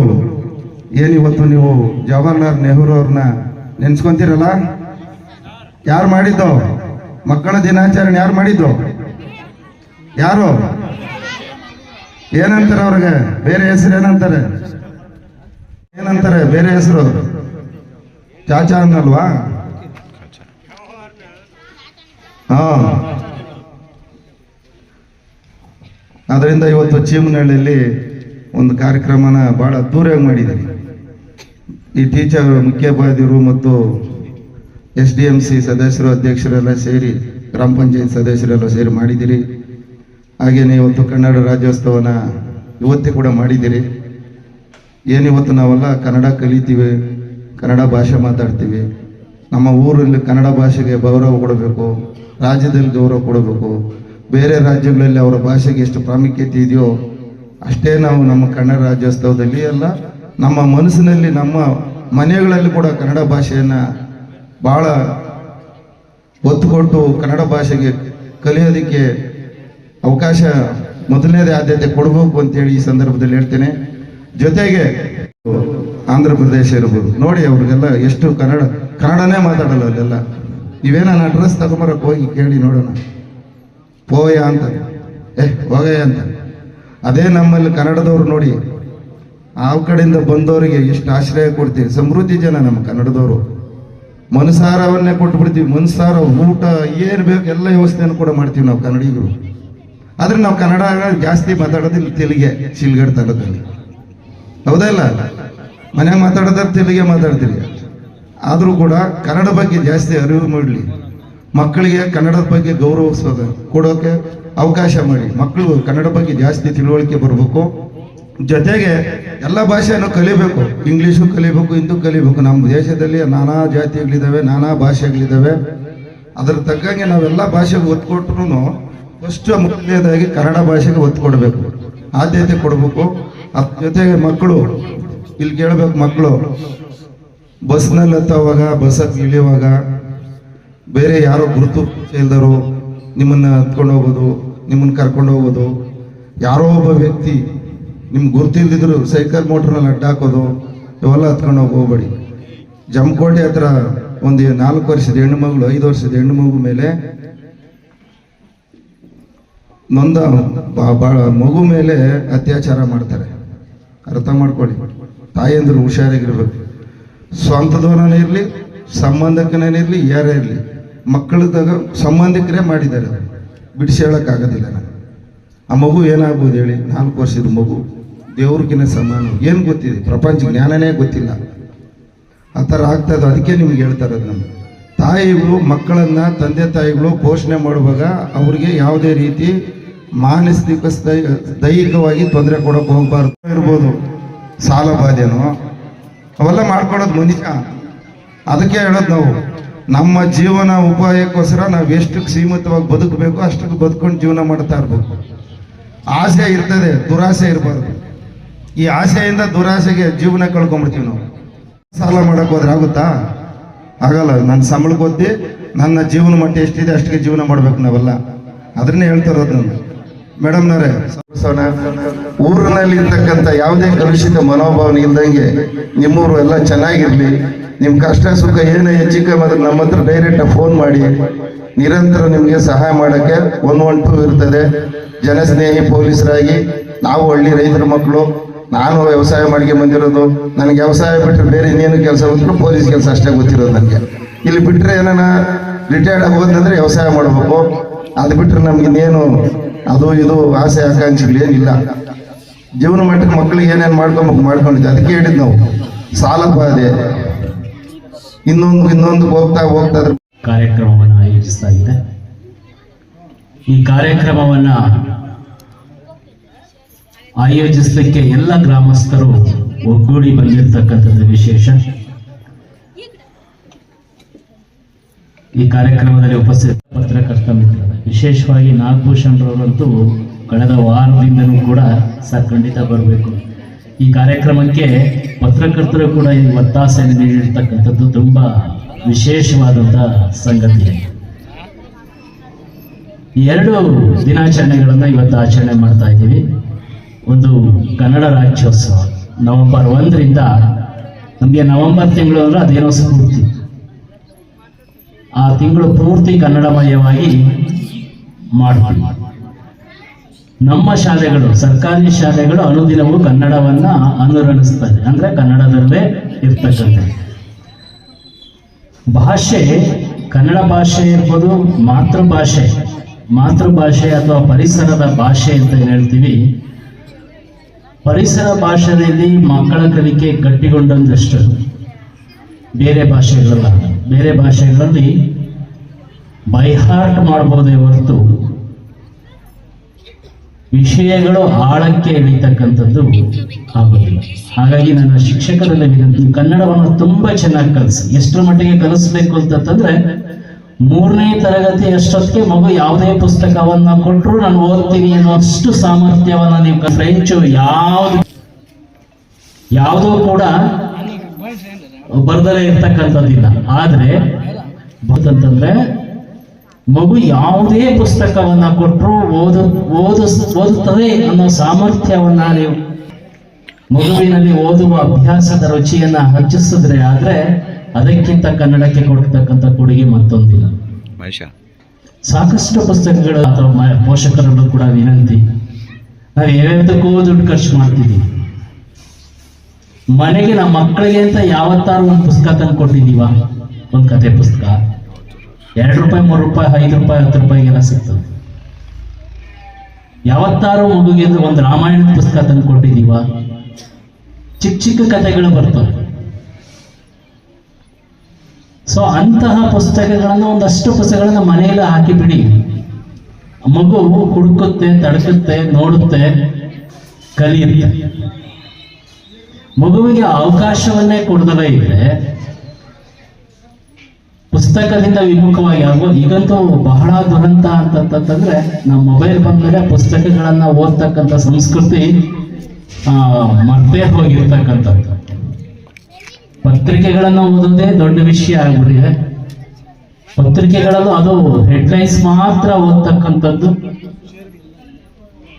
ಏನಿವತ್ತು ನೀವು ಜವಾಹರ್ಲಾಲ್ ನೆಹರು ಅವ್ರನ್ನ ನೆನ್ಸ್ಕೊಂತೀರಲ್ಲ? ಯಾರು ಮಾಡಿದ್ದು? ಮಕ್ಕಳ ದಿನಾಚರಣೆ ಯಾರು ಮಾಡಿದ್ದು? ಯಾರು? ಏನಂತಾರೆ ಅವ್ರಿಗೆ? ಬೇರೆ ಹೆಸರು ಏನಂತಾರೆ? ಏನಂತಾರೆ? ಬೇರೆ ಹೆಸರು? ಚಾಚಾ ಅನ್ನಲ್ವಾ? ಹಾ. ಅದರಿಂದ ಇವತ್ತು ಚೀಮನಹಳ್ಳಿಯಲ್ಲಿ ಒಂದು ಕಾರ್ಯಕ್ರಮನ ಭಾಳ ಅದ್ದೂರಿಯಾಗಿ ಮಾಡಿದ್ದೀವಿ. ಈ ಟೀಚರ್ ಮುಖ್ಯೋಪಾಧ್ಯಾಯರು ಮತ್ತು ಎಸ್ ಡಿ ಎಂ ಸಿ ಸದಸ್ಯರು, ಅಧ್ಯಕ್ಷರೆಲ್ಲ ಸೇರಿ, ಗ್ರಾಮ ಪಂಚಾಯತ್ ಸದಸ್ಯರೆಲ್ಲ ಸೇರಿ ಮಾಡಿದ್ದೀರಿ. ಹಾಗೆಯೇ ಇವತ್ತು ಕನ್ನಡ ರಾಜ್ಯೋತ್ಸವನ ಇವತ್ತೇ ಕೂಡ ಮಾಡಿದ್ದೀರಿ. ಏನಿವತ್ತು ನಾವೆಲ್ಲ ಕನ್ನಡ ಕಲಿತೀವಿ, ಕನ್ನಡ ಭಾಷೆ ಮಾತಾಡ್ತೀವಿ. ನಮ್ಮ ಊರಲ್ಲಿ ಕನ್ನಡ ಭಾಷೆಗೆ ಗೌರವ ಕೊಡಬೇಕು, ರಾಜ್ಯದಲ್ಲಿ ಗೌರವ ಕೊಡಬೇಕು. ಬೇರೆ ರಾಜ್ಯಗಳಲ್ಲಿ ಅವರ ಭಾಷೆಗೆ ಎಷ್ಟು ಪ್ರಾಮುಖ್ಯತೆ ಇದೆಯೋ ಅಷ್ಟೇ ನಾವು ನಮ್ಮ ಕನ್ನಡ ರಾಜ್ಯೋತ್ಸವದಲ್ಲಿ ಎಲ್ಲ ನಮ್ಮ ಮನಸ್ಸಿನಲ್ಲಿ, ನಮ್ಮ ಮನೆಗಳಲ್ಲಿ ಕೂಡ ಕನ್ನಡ ಭಾಷೆಯನ್ನು ಭಾಳ ಒತ್ತು ಕೊಟ್ಟು ಕನ್ನಡ ಭಾಷೆಗೆ ಕಲಿಯೋದಕ್ಕೆ ಅವಕಾಶ ಮೊದಲನೇದೇ ಆದ್ಯತೆ ಕೊಡಬೇಕು ಅಂತೇಳಿ ಈ ಸಂದರ್ಭದಲ್ಲಿ ಹೇಳ್ತೇನೆ. ಜೊತೆಗೆ ಆಂಧ್ರ ಪ್ರದೇಶ ಇರ್ಬೋದು. ನೋಡಿ ಅವ್ರಿಗೆಲ್ಲ ಎಷ್ಟು ಕನ್ನಡ, ಕನ್ನಡನೇ ಮಾತಾಡಲ್ಲ ಅಲ್ಲೆಲ್ಲ. ನೀವೇನಾನ ನಾನು ಅಡ್ರೆಸ್ ತಗೊಂಬರಕ್ಕೆ ಹೋಗಿ ಕೇಳಿ ನೋಡೋಣ. ಪೋಯ ಅಂತ. ಏ, ಹೋಗಯ್ಯ ಅಂತ. ಅದೇ ನಮ್ಮಲ್ಲಿ ಕನ್ನಡದವ್ರು ನೋಡಿ, ಆ ಕಡೆಯಿಂದ ಬಂದವರಿಗೆ ಎಷ್ಟು ಆಶ್ರಯ ಕೊಡ್ತೀವಿ ಸಮೃದ್ಧಿ ಜನ ನಮ್ಮ ಕನ್ನಡದವರು. ಮನಸಾರವನ್ನೇ ಕೊಟ್ಟು ಬಿಡ್ತೀವಿ ಮನಸಾರ ಊಟ ಏನು ಬೇಕು ಎಲ್ಲ ವ್ಯವಸ್ಥೆಯನ್ನು ಕೂಡ ಮಾಡ್ತೀವಿ ನಾವು ಕನ್ನಡಿಗರು. ಆದ್ರೆ ನಾವು ಕನ್ನಡ ಜಾಸ್ತಿ ಮಾತಾಡೋದಿಲ್ಲ ತೆಲಿಗೆ, ಶಿಲ್ಗಡ್ ತಾಲೂಕಲ್ಲಿ. ಹೌದಾ ಇಲ್ಲ? ಮನ್ಯಾಗ ಮಾತಾಡೋದಾದ್ರೆ ತೆಲಿಗೆ ಮಾತಾಡ್ತೀವಿ ಆದರೂ ಕೂಡ ಕನ್ನಡ ಬಗ್ಗೆ ಜಾಸ್ತಿ ಅರಿವು ಮಾಡಲಿ. ಮಕ್ಕಳಿಗೆ ಕನ್ನಡದ ಬಗ್ಗೆ ಗೌರವಿಸೋದು ಕೊಡೋಕೆ ಅವಕಾಶ ಮಾಡಿ. ಮಕ್ಕಳು ಕನ್ನಡ ಬಗ್ಗೆ ಜಾಸ್ತಿ ತಿಳುವಳಿಕೆ ಬರಬೇಕು. ಜೊತೆಗೆ ಎಲ್ಲ ಭಾಷೆಯನ್ನು ಕಲಿಬೇಕು. ಇಂಗ್ಲೀಷು ಕಲಿಬೇಕು, ಹಿಂದೂ ಕಲಿಬೇಕು. ನಮ್ಮ ದೇಶದಲ್ಲಿ ನಾನಾ ಜಾತಿಗಳಿದ್ದಾವೆ, ನಾನಾ ಭಾಷೆಗಳಿದ್ದಾವೆ. ಅದರ ತಕ್ಕಂಗೆ ನಾವೆಲ್ಲ ಭಾಷೆಗೆ ಒತ್ತು ಕೊಟ್ರು ಫಸ್ಟ್ ಮೊದಲನೇದಾಗಿ ಕನ್ನಡ ಭಾಷೆಗೆ ಒತ್ತು ಕೊಡಬೇಕು ಆದ್ಯತೆ ಕೊಡಬೇಕು. ಅದ್ರ ಜೊತೆಗೆ ಮಕ್ಕಳು, ಇಲ್ಲಿ ಕೇಳಬೇಕು ಮಕ್ಕಳು. ಬಸ್ನಲ್ಲಿ ಹತ್ತವಾಗ ಬಸ್ಸಲ್ಲಿ ಇಳಿಯುವಾಗ, ಬೇರೆ ಯಾರೋ ಗುರುತು ಇಲ್ದರು ನಿಮ್ಮನ್ನ ಹತ್ಕೊಂಡು ಹೋಗೋದು, ನಿಮ್ಮನ್ನ ಕರ್ಕೊಂಡು ಹೋಗೋದು. ಯಾರೋ ಒಬ್ಬ ವ್ಯಕ್ತಿ ನಿಮ್ಗೆ ಗುರುತಿಲ್ದಿದ್ರು ಸೈಕಲ್ ಮೋಟ್ರ್ನಲ್ಲಿ ಅಡ್ಡ ಹಾಕೋದು, ಇವೆಲ್ಲ ಹತ್ಕೊಂಡು ಹೋಗಿ ಹೋಗ್ಬೇಡಿ. ಜಮಕೋಟೆ ಹತ್ರ ಒಂದು ನಾಲ್ಕು ವರ್ಷದ ಹೆಣ್ಣು ಮಗಳು, ಐದು ವರ್ಷದ ಹೆಣ್ಣು ಮಗು ಮೇಲೆ ನೊಂದ ಬ- ಮಗು ಮೇಲೆ ಅತ್ಯಾಚಾರ ಮಾಡ್ತಾರೆ. ಅರ್ಥ ಮಾಡ್ಕೊಳ್ಳಿ. ತಾಯಂದ್ರು ಹುಷಾರಾಗಿರ್ಬೇಕು. ಸ್ವಂತದವನೇ ಇರಲಿ ಸಂಬಂಧಕನೇ ಇರಲಿ, ಯಾರೇ ಇರಲಿ ಮಕ್ಕಳದಾಗ ಸಂಬಂಧಿಕರೇ ಮಾಡಿದ್ದಾರೆ. ಬಿಡಿಸಿ ಹೇಳೋಕ್ಕಾಗೋದಿಲ್ಲ ನಾನು. ಆ ಮಗು ಏನಾಗ್ಬೋದು ಹೇಳಿ? ನಾಲ್ಕು ವರ್ಷದ ಮಗು. ದೇವ್ರಿಗಿನ ಸಮಾನ. ಏನು ಗೊತ್ತಿದೆ? ಪ್ರಪಂಚ ಜ್ಞಾನನೇ ಗೊತ್ತಿಲ್ಲ. ಆ ಥರ ಆಗ್ತದೆ ಅದಕ್ಕೆ ನಿಮ್ಗೆ ಹೇಳ್ತಾರೆ ಇರೋದು ನಾನು. ತಾಯಿಗಳು ಮಕ್ಕಳನ್ನು ತಂದೆ ತಾಯಿಗಳು ಪೋಷಣೆ ಮಾಡುವಾಗ ಅವ್ರಿಗೆ ಯಾವುದೇ ರೀತಿ ಮಾನಸಿಕ ದೈಹಿಕವಾಗಿ ತೊಂದರೆ ಕೊಡೋಕೆ ಹೋಗ್ಬಾರ್ದು. ಇರ್ಬೋದು. ಸಾಲ ಬಾಧೆನೋ? ಅವೆಲ್ಲ ಮಾಡ್ಕೊಳ್ಳೋದು ಮನುಷ್ಯ. ಅದಕ್ಕೆ ಹೇಳೋದು ನಾವು, ನಮ್ಮ ಜೀವನ ಉಪಾಯಕ್ಕೋಸ್ಕರ ನಾವು ಎಷ್ಟಕ್ಕೆ ಸೀಮಿತವಾಗಿ ಬದುಕಬೇಕು ಅಷ್ಟಕ್ಕೆ ಬದುಕೊಂಡು ಜೀವನ ಮಾಡ್ತಾ ಇರ್ಬೇಕು. ಆಸೆ ಇರ್ತದೆ, ದುರಾಸೆ ಇರಬಾರ್ದು. ಈ ಆಸೆಯಿಂದ ದುರಾಸೆಗೆ ಜೀವನ ಕಳ್ಕೊಂಡ್ಬಿಡ್ತೀವಿ ನಾವು. ಸಾಲ ಮಾಡಕ್ ಹೋದ್ರೆ ಆಗುತ್ತಾ? ಆಗಲ್ಲ. ನನ್ನ ಸಂಬಳಕ್ಕೆ ಓದಿ ನನ್ನ ಜೀವನ ಮಟ್ಟ ಎಷ್ಟಿದೆ, ಅಷ್ಟಕ್ಕೆ ಜೀವನ ಮಾಡ್ಬೇಕು ನಾವೆಲ್ಲ. ಅದನ್ನೇ ಹೇಳ್ತಾ ಇರೋದು ನಾನು. ಮೇಡಮ್ನವರೇ ಊರಿನಲ್ಲಿ ಇರ್ತಕ್ಕಂಥ ಯಾವುದೇ ಕಲುಷಿತ ಮನೋಭಾವನೆ ಇಲ್ದಂಗೆ ನಿಮ್ಮೂರು ಎಲ್ಲ ಚೆನ್ನಾಗಿರಲಿ. ನಿಮ್ಮ ಕಷ್ಟ ಸುಖ ಏನೇ ಹೆಚ್ಚು ಕಮ್ಮಿ ನಮ್ಮ ಹತ್ರ ಡೈರೆಕ್ಟ್ ಫೋನ್ ಮಾಡಿ. ನಿರಂತರ ನಿಮಗೆ ಸಹಾಯ ಮಾಡೋಕ್ಕೆ ಒನ್ ಒನ್ ಟೂ ಇರ್ತದೆ. ಜನಸ್ನೇಹಿ ಪೊಲೀಸರಾಗಿ, ನಾವು ಹಳ್ಳಿ ರೈತರ ಮಕ್ಕಳು, ನಾನು ವ್ಯವಸಾಯ ಮಾಡ್ಕೆ ಬಂದಿರೋದು. ನನಗೆ ವ್ಯವಸಾಯ ಬಿಟ್ಟರೆ ಬೇರೆ ಇನ್ನೇನು ಕೆಲಸ ಬಂದರೂ ಪೊಲೀಸ್ ಕೆಲಸ ಅಷ್ಟೇ ಗೊತ್ತಿರೋದು ನನಗೆ. ಇಲ್ಲಿ ಬಿಟ್ಟರೆ ಏನಾರ ರಿಟೈರ್ಡ್ ಆಗೋದಂದ್ರೆ ವ್ಯವಸಾಯ ಮಾಡಬೇಕು. ಅದು ಬಿಟ್ಟರೆ ನಮ್ಗೆ ಇನ್ನೇನು ಅದು ಇದು ಆಸೆ ಆಕಾಂಕ್ಷೆಗಳು ಏನಿಲ್ಲ. ಜೀವನ ಮಟ್ಟಕ್ಕೆ ಮಕ್ಕಳಿಗೆ ಏನೇನು ಮಾಡ್ಕೊಬೇಕು ಮಾಡ್ಕೊಂಡಿದ್ದೆ, ಅದಕ್ಕೆ ಹೇಳಿದ್ ನಾವು. ಸಾಲ ಬಾಧೆ ಇನ್ನೊಂದು ಇನ್ನೊಂದು ಹೋಗ್ತಾ ಹೋಗ್ತಾ ಕಾರ್ಯಕ್ರಮವನ್ನು ಆಯೋಜಿಸ್ತಾ ಇದೆ ಈ ಕಾರ್ಯಕ್ರಮವನ್ನ ಆಯೋಜಿಸಲಿಕ್ಕೆ ಎಲ್ಲ ಗ್ರಾಮಸ್ಥರು ಒಗ್ಗೂಡಿ ಬಂದಿರತಕ್ಕಂಥದ್ದು ವಿಶೇಷ. ಈ ಕಾರ್ಯಕ್ರಮದಲ್ಲಿ ಉಪಸ್ಥಿತ ಪತ್ರಕರ್ತ ವಿಶೇಷವಾಗಿ ನಾಗಭೂಷಣರವರಂತೂ ಕಳೆದ ವಾರದಿಂದನೂ ಕೂಡ ಸರ್ ಖಂಡಿತ ಬರಬೇಕು. ಈ ಕಾರ್ಯಕ್ರಮಕ್ಕೆ ಪತ್ರಕರ್ತರು ಕೂಡ ಈ ಒತ್ತಾಸೆಯನ್ನು ನೀಡಿರ್ತಕ್ಕಂಥದ್ದು ತುಂಬ ವಿಶೇಷವಾದಂಥ ಸಂಗತಿ. ಎರಡು ದಿನಾಚರಣೆಗಳನ್ನು ಇವತ್ತು ಆಚರಣೆ ಮಾಡ್ತಾ ಇದ್ದೀವಿ. ಒಂದು ಕನ್ನಡ ರಾಜ್ಯೋತ್ಸವ. ನವೆಂಬರ್ ಒಂದರಿಂದ, ನಮಗೆ ನವೆಂಬರ್ ತಿಂಗಳು ಅಂದ್ರೆ ಅದೇನೋ ಸ್ಫೂರ್ತಿ. ಆ ತಿಂಗಳು ಪೂರ್ತಿ ಕನ್ನಡಮಯವಾಗಿ ಮಾಡ್ತೀವಿ. ನಮ್ಮ ಶಾಲೆಗಳು, ಸರ್ಕಾರಿ ಶಾಲೆಗಳು ಅನುದಿನವೂ ಕನ್ನಡವನ್ನ ಅನುರಣಿಸ್ತದೆ ಅಂದ್ರೆ ಕನ್ನಡದಲ್ಲೇ ಇರ್ತಕ್ಕಂಥದ್ದು. ಭಾಷೆ, ಕನ್ನಡ ಭಾಷೆ ಇರ್ಬೋದು, ಮಾತೃಭಾಷೆ. ಮಾತೃಭಾಷೆ ಅಥವಾ ಪರಿಸರದ ಭಾಷೆ ಅಂತ ಹೇಳ್ತೀವಿ. ಪರಿಸರ ಭಾಷೆಯಲ್ಲಿ ಮಕ್ಕಳ ಕಲಿಕೆ ಗಟ್ಟಿಗೊಂಡಂದಷ್ಟು. ಬೇರೆ ಭಾಷೆಗಳಲ್ಲ. ಬೇರೆ ಭಾಷೆಗಳಲ್ಲಿ ಬೈ ಹಾರ್ಟ್ ಮಾಡಬಹುದೇ ಹೊರತು ವಿಷಯಗಳು ಆಳಕ್ಕೆ ಇಳಿತಕ್ಕಂಥದ್ದು ಆಗೋದಿಲ್ಲ. ಹಾಗಾಗಿ ನನ್ನ ಶಿಕ್ಷಕರಲ್ಲಿ ವಿನಂತಿ, ಕನ್ನಡವನ್ನು ತುಂಬಾ ಚೆನ್ನಾಗಿ ಕಲಿಸಿ. ಎಷ್ಟರ ಮಟ್ಟಿಗೆ ಕಲಿಸ್ಬೇಕು ಅಂತಂದ್ರೆ, ಮೂರನೇ ತರಗತಿ ಅಷ್ಟೊತ್ತಿಗೆ ಮಗು ಯಾವುದೇ ಪುಸ್ತಕವನ್ನ ಕೊಟ್ಟರು ನಾನು ಓದ್ತೀನಿ ಅನ್ನೋಷ್ಟು ಸಾಮರ್ಥ್ಯವನ್ನ ನೀವು ಫ್ರೆಂಚು ಯಾವ್ದು, ಯಾವುದೂ ಕೂಡ ಬರ್ದಲೇ ಇರ್ತಕ್ಕಂಥದ್ದಿಲ್ಲ. ಆದರೆ ಅಂತಂದ್ರೆ ಮಗು ಯಾವುದೇ ಪುಸ್ತಕವನ್ನ ಕೊಟ್ಟರು ಓದು ಓದು ಓದುತ್ತದೆ ಅನ್ನೋ ಸಾಮರ್ಥ್ಯವನ್ನ ನೀವು ಮಗುವಿನಲ್ಲಿ ಓದುವ ಅಭ್ಯಾಸದ ರುಚಿಯನ್ನ ಹೆಚ್ಚಿಸಿದ್ರೆ ಆದ್ರೆ ಅದಕ್ಕಿಂತ ಕನ್ನಡಕ್ಕೆ ಕೊಡ್ತಕ್ಕಂಥ ಕೊಡುಗೆ ಮತ್ತೊಂದಿಲ್ಲ. ಸಾಕಷ್ಟು ಪುಸ್ತಕಗಳು ಅಥವಾ ಪೋಷಕರಲ್ಲೂ ಕೂಡ ವಿನಂತಿ. ನಾವು ಯಾವ್ಯಾವ್ದಕ್ಕೂ ದುಡ್ಡು ಖರ್ಚು ಮಾಡ್ತಿದ್ದೀವಿ. ಮನೆಗೆ ನಮ್ಮ ಮಕ್ಕಳಿಗೆ ಅಂತ ಯಾವತ್ತಾರು ಒಂದು ಪುಸ್ತಕ ತಂದು ಕೊಟ್ಟಿದ್ದೀವ? ಒಂದು ಕತೆ ಪುಸ್ತಕ. ಎರಡು ರೂಪಾಯಿ, ಮೂರು ರೂಪಾಯಿ, ಐದು ರೂಪಾಯಿ, ಹತ್ತು ರೂಪಾಯಿಗೆಲ್ಲ ಸಿಗ್ತದೆ ಯಾವತ್ತಾರು ಮಗುಗೆ ಒಂದು ರಾಮಾಯಣ ಪುಸ್ತಕ ತಂದು ಕೊಟ್ಟಿದ್ದೀವ? ಚಿಕ್ಕ ಚಿಕ್ಕ ಕಥೆಗಳು ಬರ್ತವೆ. ಸೊ ಅಂತಹ ಪುಸ್ತಕಗಳನ್ನು ಒಂದಷ್ಟು ಪುಸ್ತಕಗಳನ್ನ ಮನೆಯಲ್ಲೇ ಹಾಕಿಬಿಡಿ. ಮಗು ಹುಡುಕುತ್ತೆ ತಡಕುತ್ತೆ ನೋಡುತ್ತೆ, ಕಲಿಯುತ್ತೆ. ಮಗುವಿಗೆ ಅವಕಾಶವನ್ನೇ ಕೊಡದಲ್ಲ ಇದ್ರೆ ಪುಸ್ತಕದಿಂದ ವಿಮುಖವಾಗಿ ಆಗುವ ಈಗಂತೂ ಬಹಳ ದುರಂತ ಅಂತಂತಂದ್ರೆ ನಮ್ಮ ಮೊಬೈಲ್ ಬಂದ್ಮೇಲೆ ಪುಸ್ತಕಗಳನ್ನ ಓದ್ತಕ್ಕಂಥ ಸಂಸ್ಕೃತಿ, ಆ, ಮರ್ತೇ ಹೋಗಿರ್ತಕ್ಕಂಥದ್ದು. ಪತ್ರಿಕೆಗಳನ್ನು ಓದೋದೇ ದೊಡ್ಡ ವಿಷಯ ಆಗ್ಬಿಟ್ಟಿದೆ. ಪತ್ರಿಕೆಗಳಲ್ಲೂ ಅದು ಹೆಡ್ಲೈನ್ಸ್ ಮಾತ್ರ ಓದ್ತಕ್ಕಂಥದ್ದು.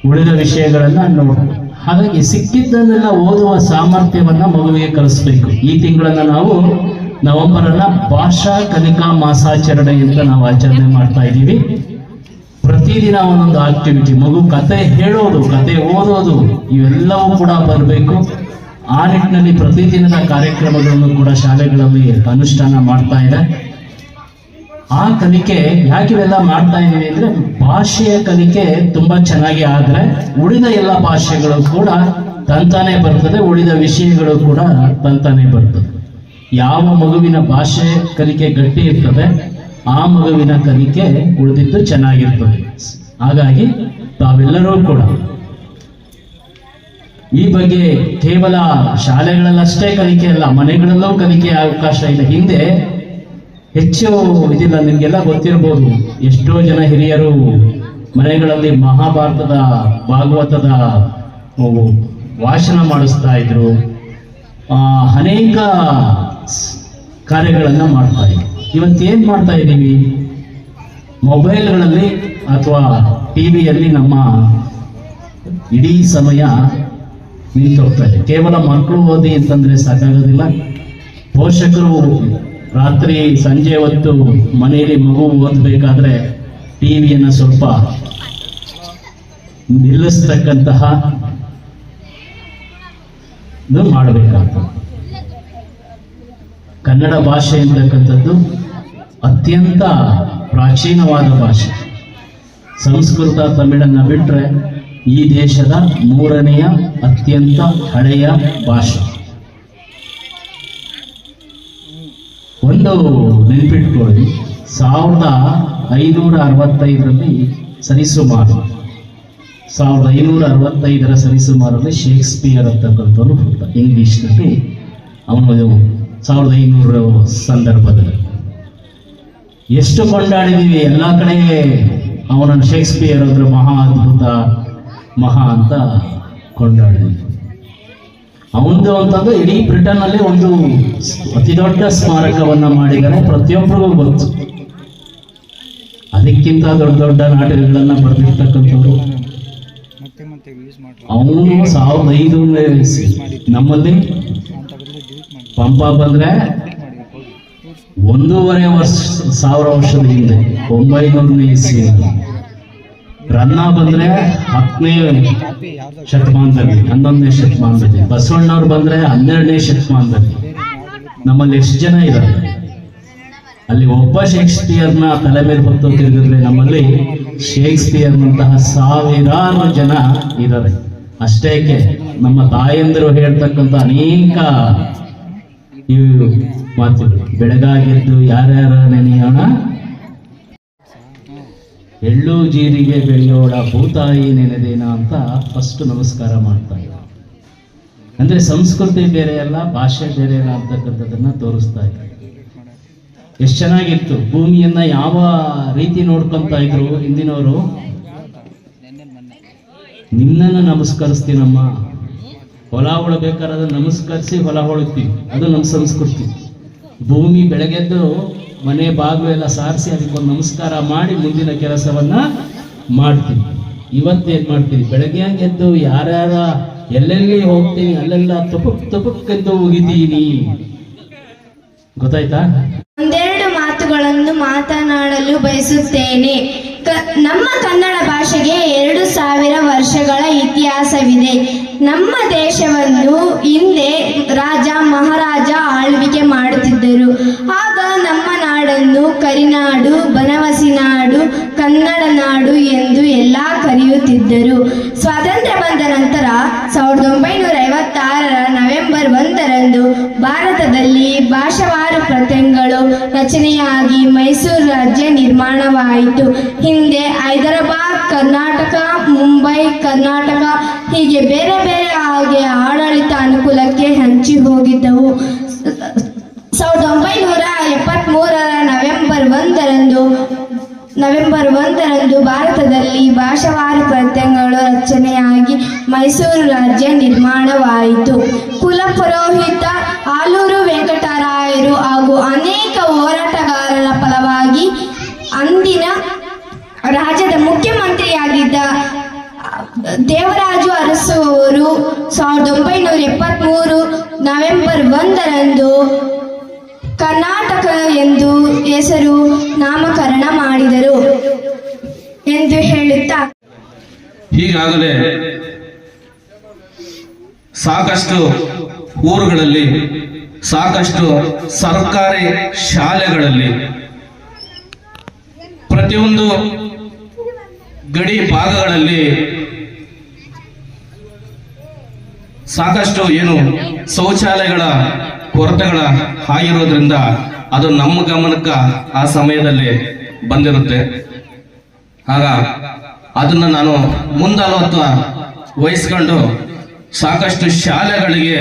ಉಳಿದ ವಿಷಯಗಳನ್ನ ನೋಡಿ ಹಾಗಾಗಿ ಸಿಕ್ಕಿದ್ದನ್ನೆಲ್ಲ ಓದುವ ಸಾಮರ್ಥ್ಯವನ್ನ ಮಗುವಿಗೆ ಕಲಿಸ್ಬೇಕು. ಈ ತಿಂಗಳನ್ನ ನಾವು ನವೆಂಬರ್ ಅನ್ನ ಭಾಷಾ ಕಲಿಕಾ ಮಾಸಾಚರಣೆ ಅಂತ ನಾವು ಆಚರಣೆ ಮಾಡ್ತಾ ಇದ್ದೀವಿ. ಪ್ರತಿದಿನ ಒಂದೊಂದು ಆಕ್ಟಿವಿಟಿ ಮಗು ಕತೆ ಹೇಳೋದು, ಕತೆ ಓದೋದು, ಇವೆಲ್ಲವೂ ಕೂಡ ಬರಬೇಕು. ಆ ನಿಟ್ಟಿನಲ್ಲಿ ಪ್ರತಿದಿನದ ಕಾರ್ಯಕ್ರಮಗಳನ್ನು ಕೂಡ ಶಾಲೆಗಳಲ್ಲಿ ಅನುಷ್ಠಾನ ಮಾಡ್ತಾ ಇದೆ. ಆ ಕಲಿಕೆ ಯಾಕೆ ಇವೆಲ್ಲ ಮಾಡ್ತಾ ಇದ್ದೀವಿ ಅಂದ್ರೆ ಭಾಷೆಯ ಕಲಿಕೆ ತುಂಬಾ ಚೆನ್ನಾಗಿ ಆದ್ರೆ ಉಳಿದ ಎಲ್ಲ ಭಾಷೆಗಳು ಕೂಡ ತಂತಾನೆ ಬರ್ತದೆ, ಉಳಿದ ವಿಷಯಗಳು ಕೂಡ ತಂತಾನೆ ಬರ್ತದೆ. ಯಾವ ಮಗುವಿನ ಭಾಷೆ ಕಲಿಕೆ ಗಟ್ಟಿ ಇರ್ತದೆ, ಆ ಮಗುವಿನ ಕಲಿಕೆ ಉಳಿದಿದ್ದು ಚೆನ್ನಾಗಿರ್ತದೆ. ಹಾಗಾಗಿ ತಾವೆಲ್ಲರೂ ಕೂಡ ಈ ಬಗ್ಗೆ ಕೇವಲ ಶಾಲೆಗಳಲ್ಲಷ್ಟೇ ಕಲಿಕೆ ಅಲ್ಲ, ಮನೆಗಳಲ್ಲೂ ಕಲಿಕೆ ಅವಕಾಶ ಇದೆ. ಹಿಂದೆ ಹೆಚ್ಚು ಇದಿಲ್ಲ, ನಿಮಗೆಲ್ಲ ಗೊತ್ತಿರ್ಬೋದು. ಎಷ್ಟೋ ಜನ ಹಿರಿಯರು ಮನೆಗಳಲ್ಲಿ ಮಹಾಭಾರತದ ಭಾಗವತದ ವಾಚನ ಮಾಡಿಸ್ತಾ ಇದ್ರು. ಅನೇಕ ಕಾರ್ಯಗಳನ್ನು ಮಾಡ್ತಾ ಇದ್ರು. ಇವತ್ತೇನ್ ಮಾಡ್ತಾ ಇದ್ದೀವಿ? ಮೊಬೈಲ್ಗಳಲ್ಲಿ ಅಥವಾ ಟಿವಿಯಲ್ಲಿ ನಮ್ಮ ಇಡೀ ಸಮಯ ನಿಂತೋಗ್ತಾ ಇದೆ. ಕೇವಲ ಮಕ್ಕಳು ಓದಿ ಅಂತಂದ್ರೆ ಸಾಕಾಗೋದಿಲ್ಲ. ಪೋಷಕರು ರಾತ್ರಿ ಸಂಜೆ ಹೊತ್ತು ಮನೆಯಲ್ಲಿ ಮಗು ಓದಬೇಕಾದ್ರೆ ಟಿವಿಯನ್ನು ಸ್ವಲ್ಪ ನಿಲ್ಲಿಸ್ತಕ್ಕಂತಹ ಮಾಡಬೇಕಾಗ್ತದೆ. ಕನ್ನಡ ಭಾಷೆ ಅಂತಕ್ಕಂಥದ್ದು ಅತ್ಯಂತ ಪ್ರಾಚೀನವಾದ ಭಾಷೆ. ಸಂಸ್ಕೃತ ತಮಿಳನ್ನ ಬಿಟ್ಟರೆ ಈ ದೇಶದ ಮೂರನೆಯ ಅತ್ಯಂತ ಹಳೆಯ ಭಾಷೆ. ಒಂದು ನೆನಪಿಟ್ಕೊಳ್ಳಿ. ಸಾವಿರದ ಐನೂರ ಅರವತ್ತೈದರಲ್ಲಿ ಸರಿಸುಮಾರು. ಸಾವಿರದ ಐನೂರ ಅರವತ್ತೈದರ ಸರಿಸುಮಾರಲ್ಲಿ ಶೇಕ್ಸ್ಪಿಯರ್ ಅಂತಕ್ಕಂಥವ್ರು ಇಂಗ್ಲಿಷ್ನಲ್ಲಿ ಅವನು ಸಾವಿರದ ಐನೂರ ಸಂದರ್ಭದಲ್ಲಿ. ಎಷ್ಟು ಕೊಂಡಾಡಿದೀವಿ? ಎಲ್ಲ ಕಡೆ ಅವನನ್ನು ಶೇಕ್ಸ್ಪಿಯರ್ ಅಂದ್ರೆ ಮಹಾ ಅದ್ಭುತ, ಮಹಾ ಅಂತ ಕೊಂಡಾಡಿದ್ವಿ. ಅವನದು ಅಂತಂದ್ರೆ ಇಡೀ ಬ್ರಿಟನ್ ಅಲ್ಲಿ ಒಂದು ಅತಿ ದೊಡ್ಡ ಸ್ಮಾರಕವನ್ನ ಮಾಡಿದರೆ ಪ್ರತಿಯೊಬ್ಬರಿಗೂ ಗೊತ್ತು. ಅದಕ್ಕಿಂತ ದೊಡ್ಡ ದೊಡ್ಡ ನಾಟಕಗಳನ್ನ ಬರೆದಿರ್ತಕ್ಕಂಥವ್ರು. ಅವನು ಸಾವಿರದ ಐದು. ನಮ್ಮಲ್ಲಿ ಪಂಪ ಬಂದ್ರೆ ಒಂದೂವರೆ ವರ್ಷ ಸಾವಿರ ವರ್ಷದ ಹಿಂದೆ ಒಂಬೈನೂರನೇ ಇಸ್ವಿ ರನ್ನ ಬಂದ್ರೆ ಹತ್ತನೇ ಶತಮಾನದಲ್ಲಿ, ಹನ್ನೊಂದನೇ ಶತಮಾನದಲ್ಲಿ, ಬಸವಣ್ಣವ್ರು ಬಂದ್ರೆ ಹನ್ನೆರಡನೇ ಶತಮಾನದಲ್ಲಿ. ನಮ್ಮಲ್ಲಿ ಎಷ್ಟು ಜನ ಇದ್ದಾರೆ? ಅಲ್ಲಿ ಒಬ್ಬ ಶೇಕ್ಸ್ಪಿಯರ್ನ ತಲೆ ಮೇಲೆ ಹೊತ್ತು ತಿರುಗಿದ್ರೆ ನಮ್ಮಲ್ಲಿ ಶೇಕ್ಸ್ಪಿಯರ್ನಂತಹ ಸಾವಿರಾರು ಜನ ಇದ್ದಾರೆ. ಅಷ್ಟೇಕೆ ನಮ್ಮ ತಾಯಂದಿರು ಹೇಳ್ತಕ್ಕಂಥ ಅನೇಕ ಇವು ಮಾತುಗಳು. ಬೆಳಗಾಗಿದ್ದು ಯಾರ್ಯಾರ ನೆನೆಯೋಣ? ಎಳ್ಳು ಜೀರಿಗೆ ಬೆಳೆಯೋಣ ಭೂತಾಯಿ ನೆನೆದೇನ ಅಂತ ಫಸ್ಟ್ ನಮಸ್ಕಾರ ಮಾಡ್ತಾ ಇದ್ದ ಅಂದ್ರೆ ಸಂಸ್ಕೃತಿ ಬೇರೆ ಅಲ್ಲ, ಭಾಷೆ ಬೇರೆ ಅಲ್ಲ ಅಂತಕ್ಕಂಥದ್ದನ್ನ ತೋರಿಸ್ತಾ ಇದ್ದಾರೆ ಎಷ್ಟು ಚೆನ್ನಾಗಿತ್ತು. ಭೂಮಿಯನ್ನ ಯಾವ ರೀತಿ ನೋಡ್ಕೊಂತ ಇದ್ರು ಹಿಂದಿನವರು? ನಿನ್ನನ್ನ ನಮಸ್ಕರಿಸ್ತೀನಮ್ಮ. ಹೊಲ ಉಳಬೇಕಾದ್ರೆ ನಮಸ್ಕರಿಸಿ ಹೊಲ ಹೊಳುತ್ತೀವಿ ಅದು ನಮ್ಮ ಸಂಸ್ಕೃತಿ. ಭೂಮಿ ಬೆಳಗ್ಗೆದ್ದು ಮನೆ ಬಾಗಿಲು ಎಲ್ಲ ಸಾರಿಸಿ ಅದಕ್ಕೊಂದು ನಮಸ್ಕಾರ ಮಾಡಿ ಮುಂದಿನ ಕೆಲಸವನ್ನ ಮಾಡ್ತೀವಿ ಇವತ್ತೇನ್ ಮಾಡ್ತೀವಿ ಬೆಳಗ್ಗೆ ಎದ್ದು ಯಾರ್ಯಾರ ಎಲ್ಲೆಲ್ಲಿ ಹೋಗ್ತೀನಿ, ಅಲ್ಲೆಲ್ಲ ತಪುಕ್ ತಪುಕ್ ಎಂದು ಹೋಗಿದ್ದೀನಿ ಗೊತ್ತಾಯ್ತಾ? ಒಂದೆರಡು ಮಾತುಗಳನ್ನು ಮಾತನಾಡಲು ಬಯಸುತ್ತೇನೆ. ನಮ್ಮ ಕನ್ನಡ ಭಾಷೆಗೆ ಎರಡು ಸಾವಿರ ವರ್ಷಗಳ ಇತಿಹಾಸವಿದೆ. ನಮ್ಮ ದೇಶವನ್ನು ಹಿಂದೆ ರಾಜ, ಮಹಾರಾಜ ಆಳ್ವಿಕೆ ಮಾಡುತ್ತಿದ್ದರು. ಆಗ ನಮ್ಮ ನಾಡನ್ನು ಕರಿನಾಡು, ಬನವಸಿ ನಾಡು, ಕನ್ನಡ ನಾಡು ಎಂದು ಎಲ್ಲ ಕರೆಯುತ್ತಿದ್ದರು. ಸ್ವಾತಂತ್ರ್ಯ ಬಂದ ನಂತರ ಸಾವಿರದ ಒಂಬೈನೂರ ಐವತ್ತಾರರ ನವೆಂಬರ್ ಒಂದರಂದು ಭಾರತದಲ್ಲಿ ಭಾಷಾವಾರು ಪ್ರತಿಗಳು ರಚನೆಯಾಗಿ ಮೈಸೂರು ರಾಜ್ಯ ನಿರ್ಮಾಣವಾಯಿತು. ಹಿಂದೆ ಹೈದರಾಬಾದ್, ಕರ್ನಾಟಕ, ಮುಂಬೈ, ಕರ್ನಾಟಕ, ಹೀಗೆ ಬೇರೆ ಬೇರೆ ಹಾಗೆ ಆಡಳಿತ ಅನುಕೂಲಕ್ಕೆ ಹಂಚಿ ಹೋಗಿದ್ದವು. ಸಾವಿರದ ಒಂಬೈನೂರ ಎಪ್ಪತ್ತ್ಮೂರರ ನವೆಂಬರ್ ಒಂದರಂದು ನವೆಂಬರ್ ಒಂದರಂದು ಭಾರತದಲ್ಲಿ ಭಾಷಾವಾರು ಪ್ರತ್ಯಗಳು ರಚನೆಯಾಗಿ ಮೈಸೂರು ರಾಜ್ಯ ನಿರ್ಮಾಣವಾಯಿತು. ಕುಲಪುರೋಹಿತ ಆಲೂರು ವೆಂಕಟರಾಯರು ಹಾಗೂ ಅನೇಕ ಹೋರಾಟಗಾರರ ಫಲವಾಗಿ ಅಂದಿನ ರಾಜ್ಯದ ಮುಖ್ಯಮಂತ್ರಿಯಾಗಿದ್ದ ದೇವರಾಜು ಅರಸು ಅವರು ಸಾವಿರದ ಒಂಬೈನೂರ ಎಪ್ಪತ್ತ್ಮೂರು ನವೆಂಬರ್ ಒಂದರಂದು ಕರ್ನಾಟಕ ಎಂದು ಹೆಸರು ನಾಮಕರಣ ಮಾಡಿದರು ಎಂದು ಹೇಳುತ್ತಾ ಈಗಾಗಲೇ ಸಾಕಷ್ಟು ಊರುಗಳಲ್ಲಿ, ಸಾಕಷ್ಟು ಸರ್ಕಾರಿ ಶಾಲೆಗಳಲ್ಲಿ ಪ್ರತಿಯೊಂದು ಗಡಿ ಭಾಗಗಳಲ್ಲಿ ಸಾಕಷ್ಟು ಏನು ಶೌಚಾಲಯಗಳ ಕೊರತೆಗಳ ಆಗಿರೋದ್ರಿಂದ ಅದು ನಮ್ಮ ಗಮನಕ್ಕ ಆ ಸಮಯದಲ್ಲಿ ಬಂದಿರುತ್ತೆ. ಆಗ ಅದನ್ನ ನಾನು ಮುಂದಾಲೋತ್ವ ವಹಿಸ್ಕೊಂಡು ಸಾಕಷ್ಟು ಶಾಲೆಗಳಿಗೆ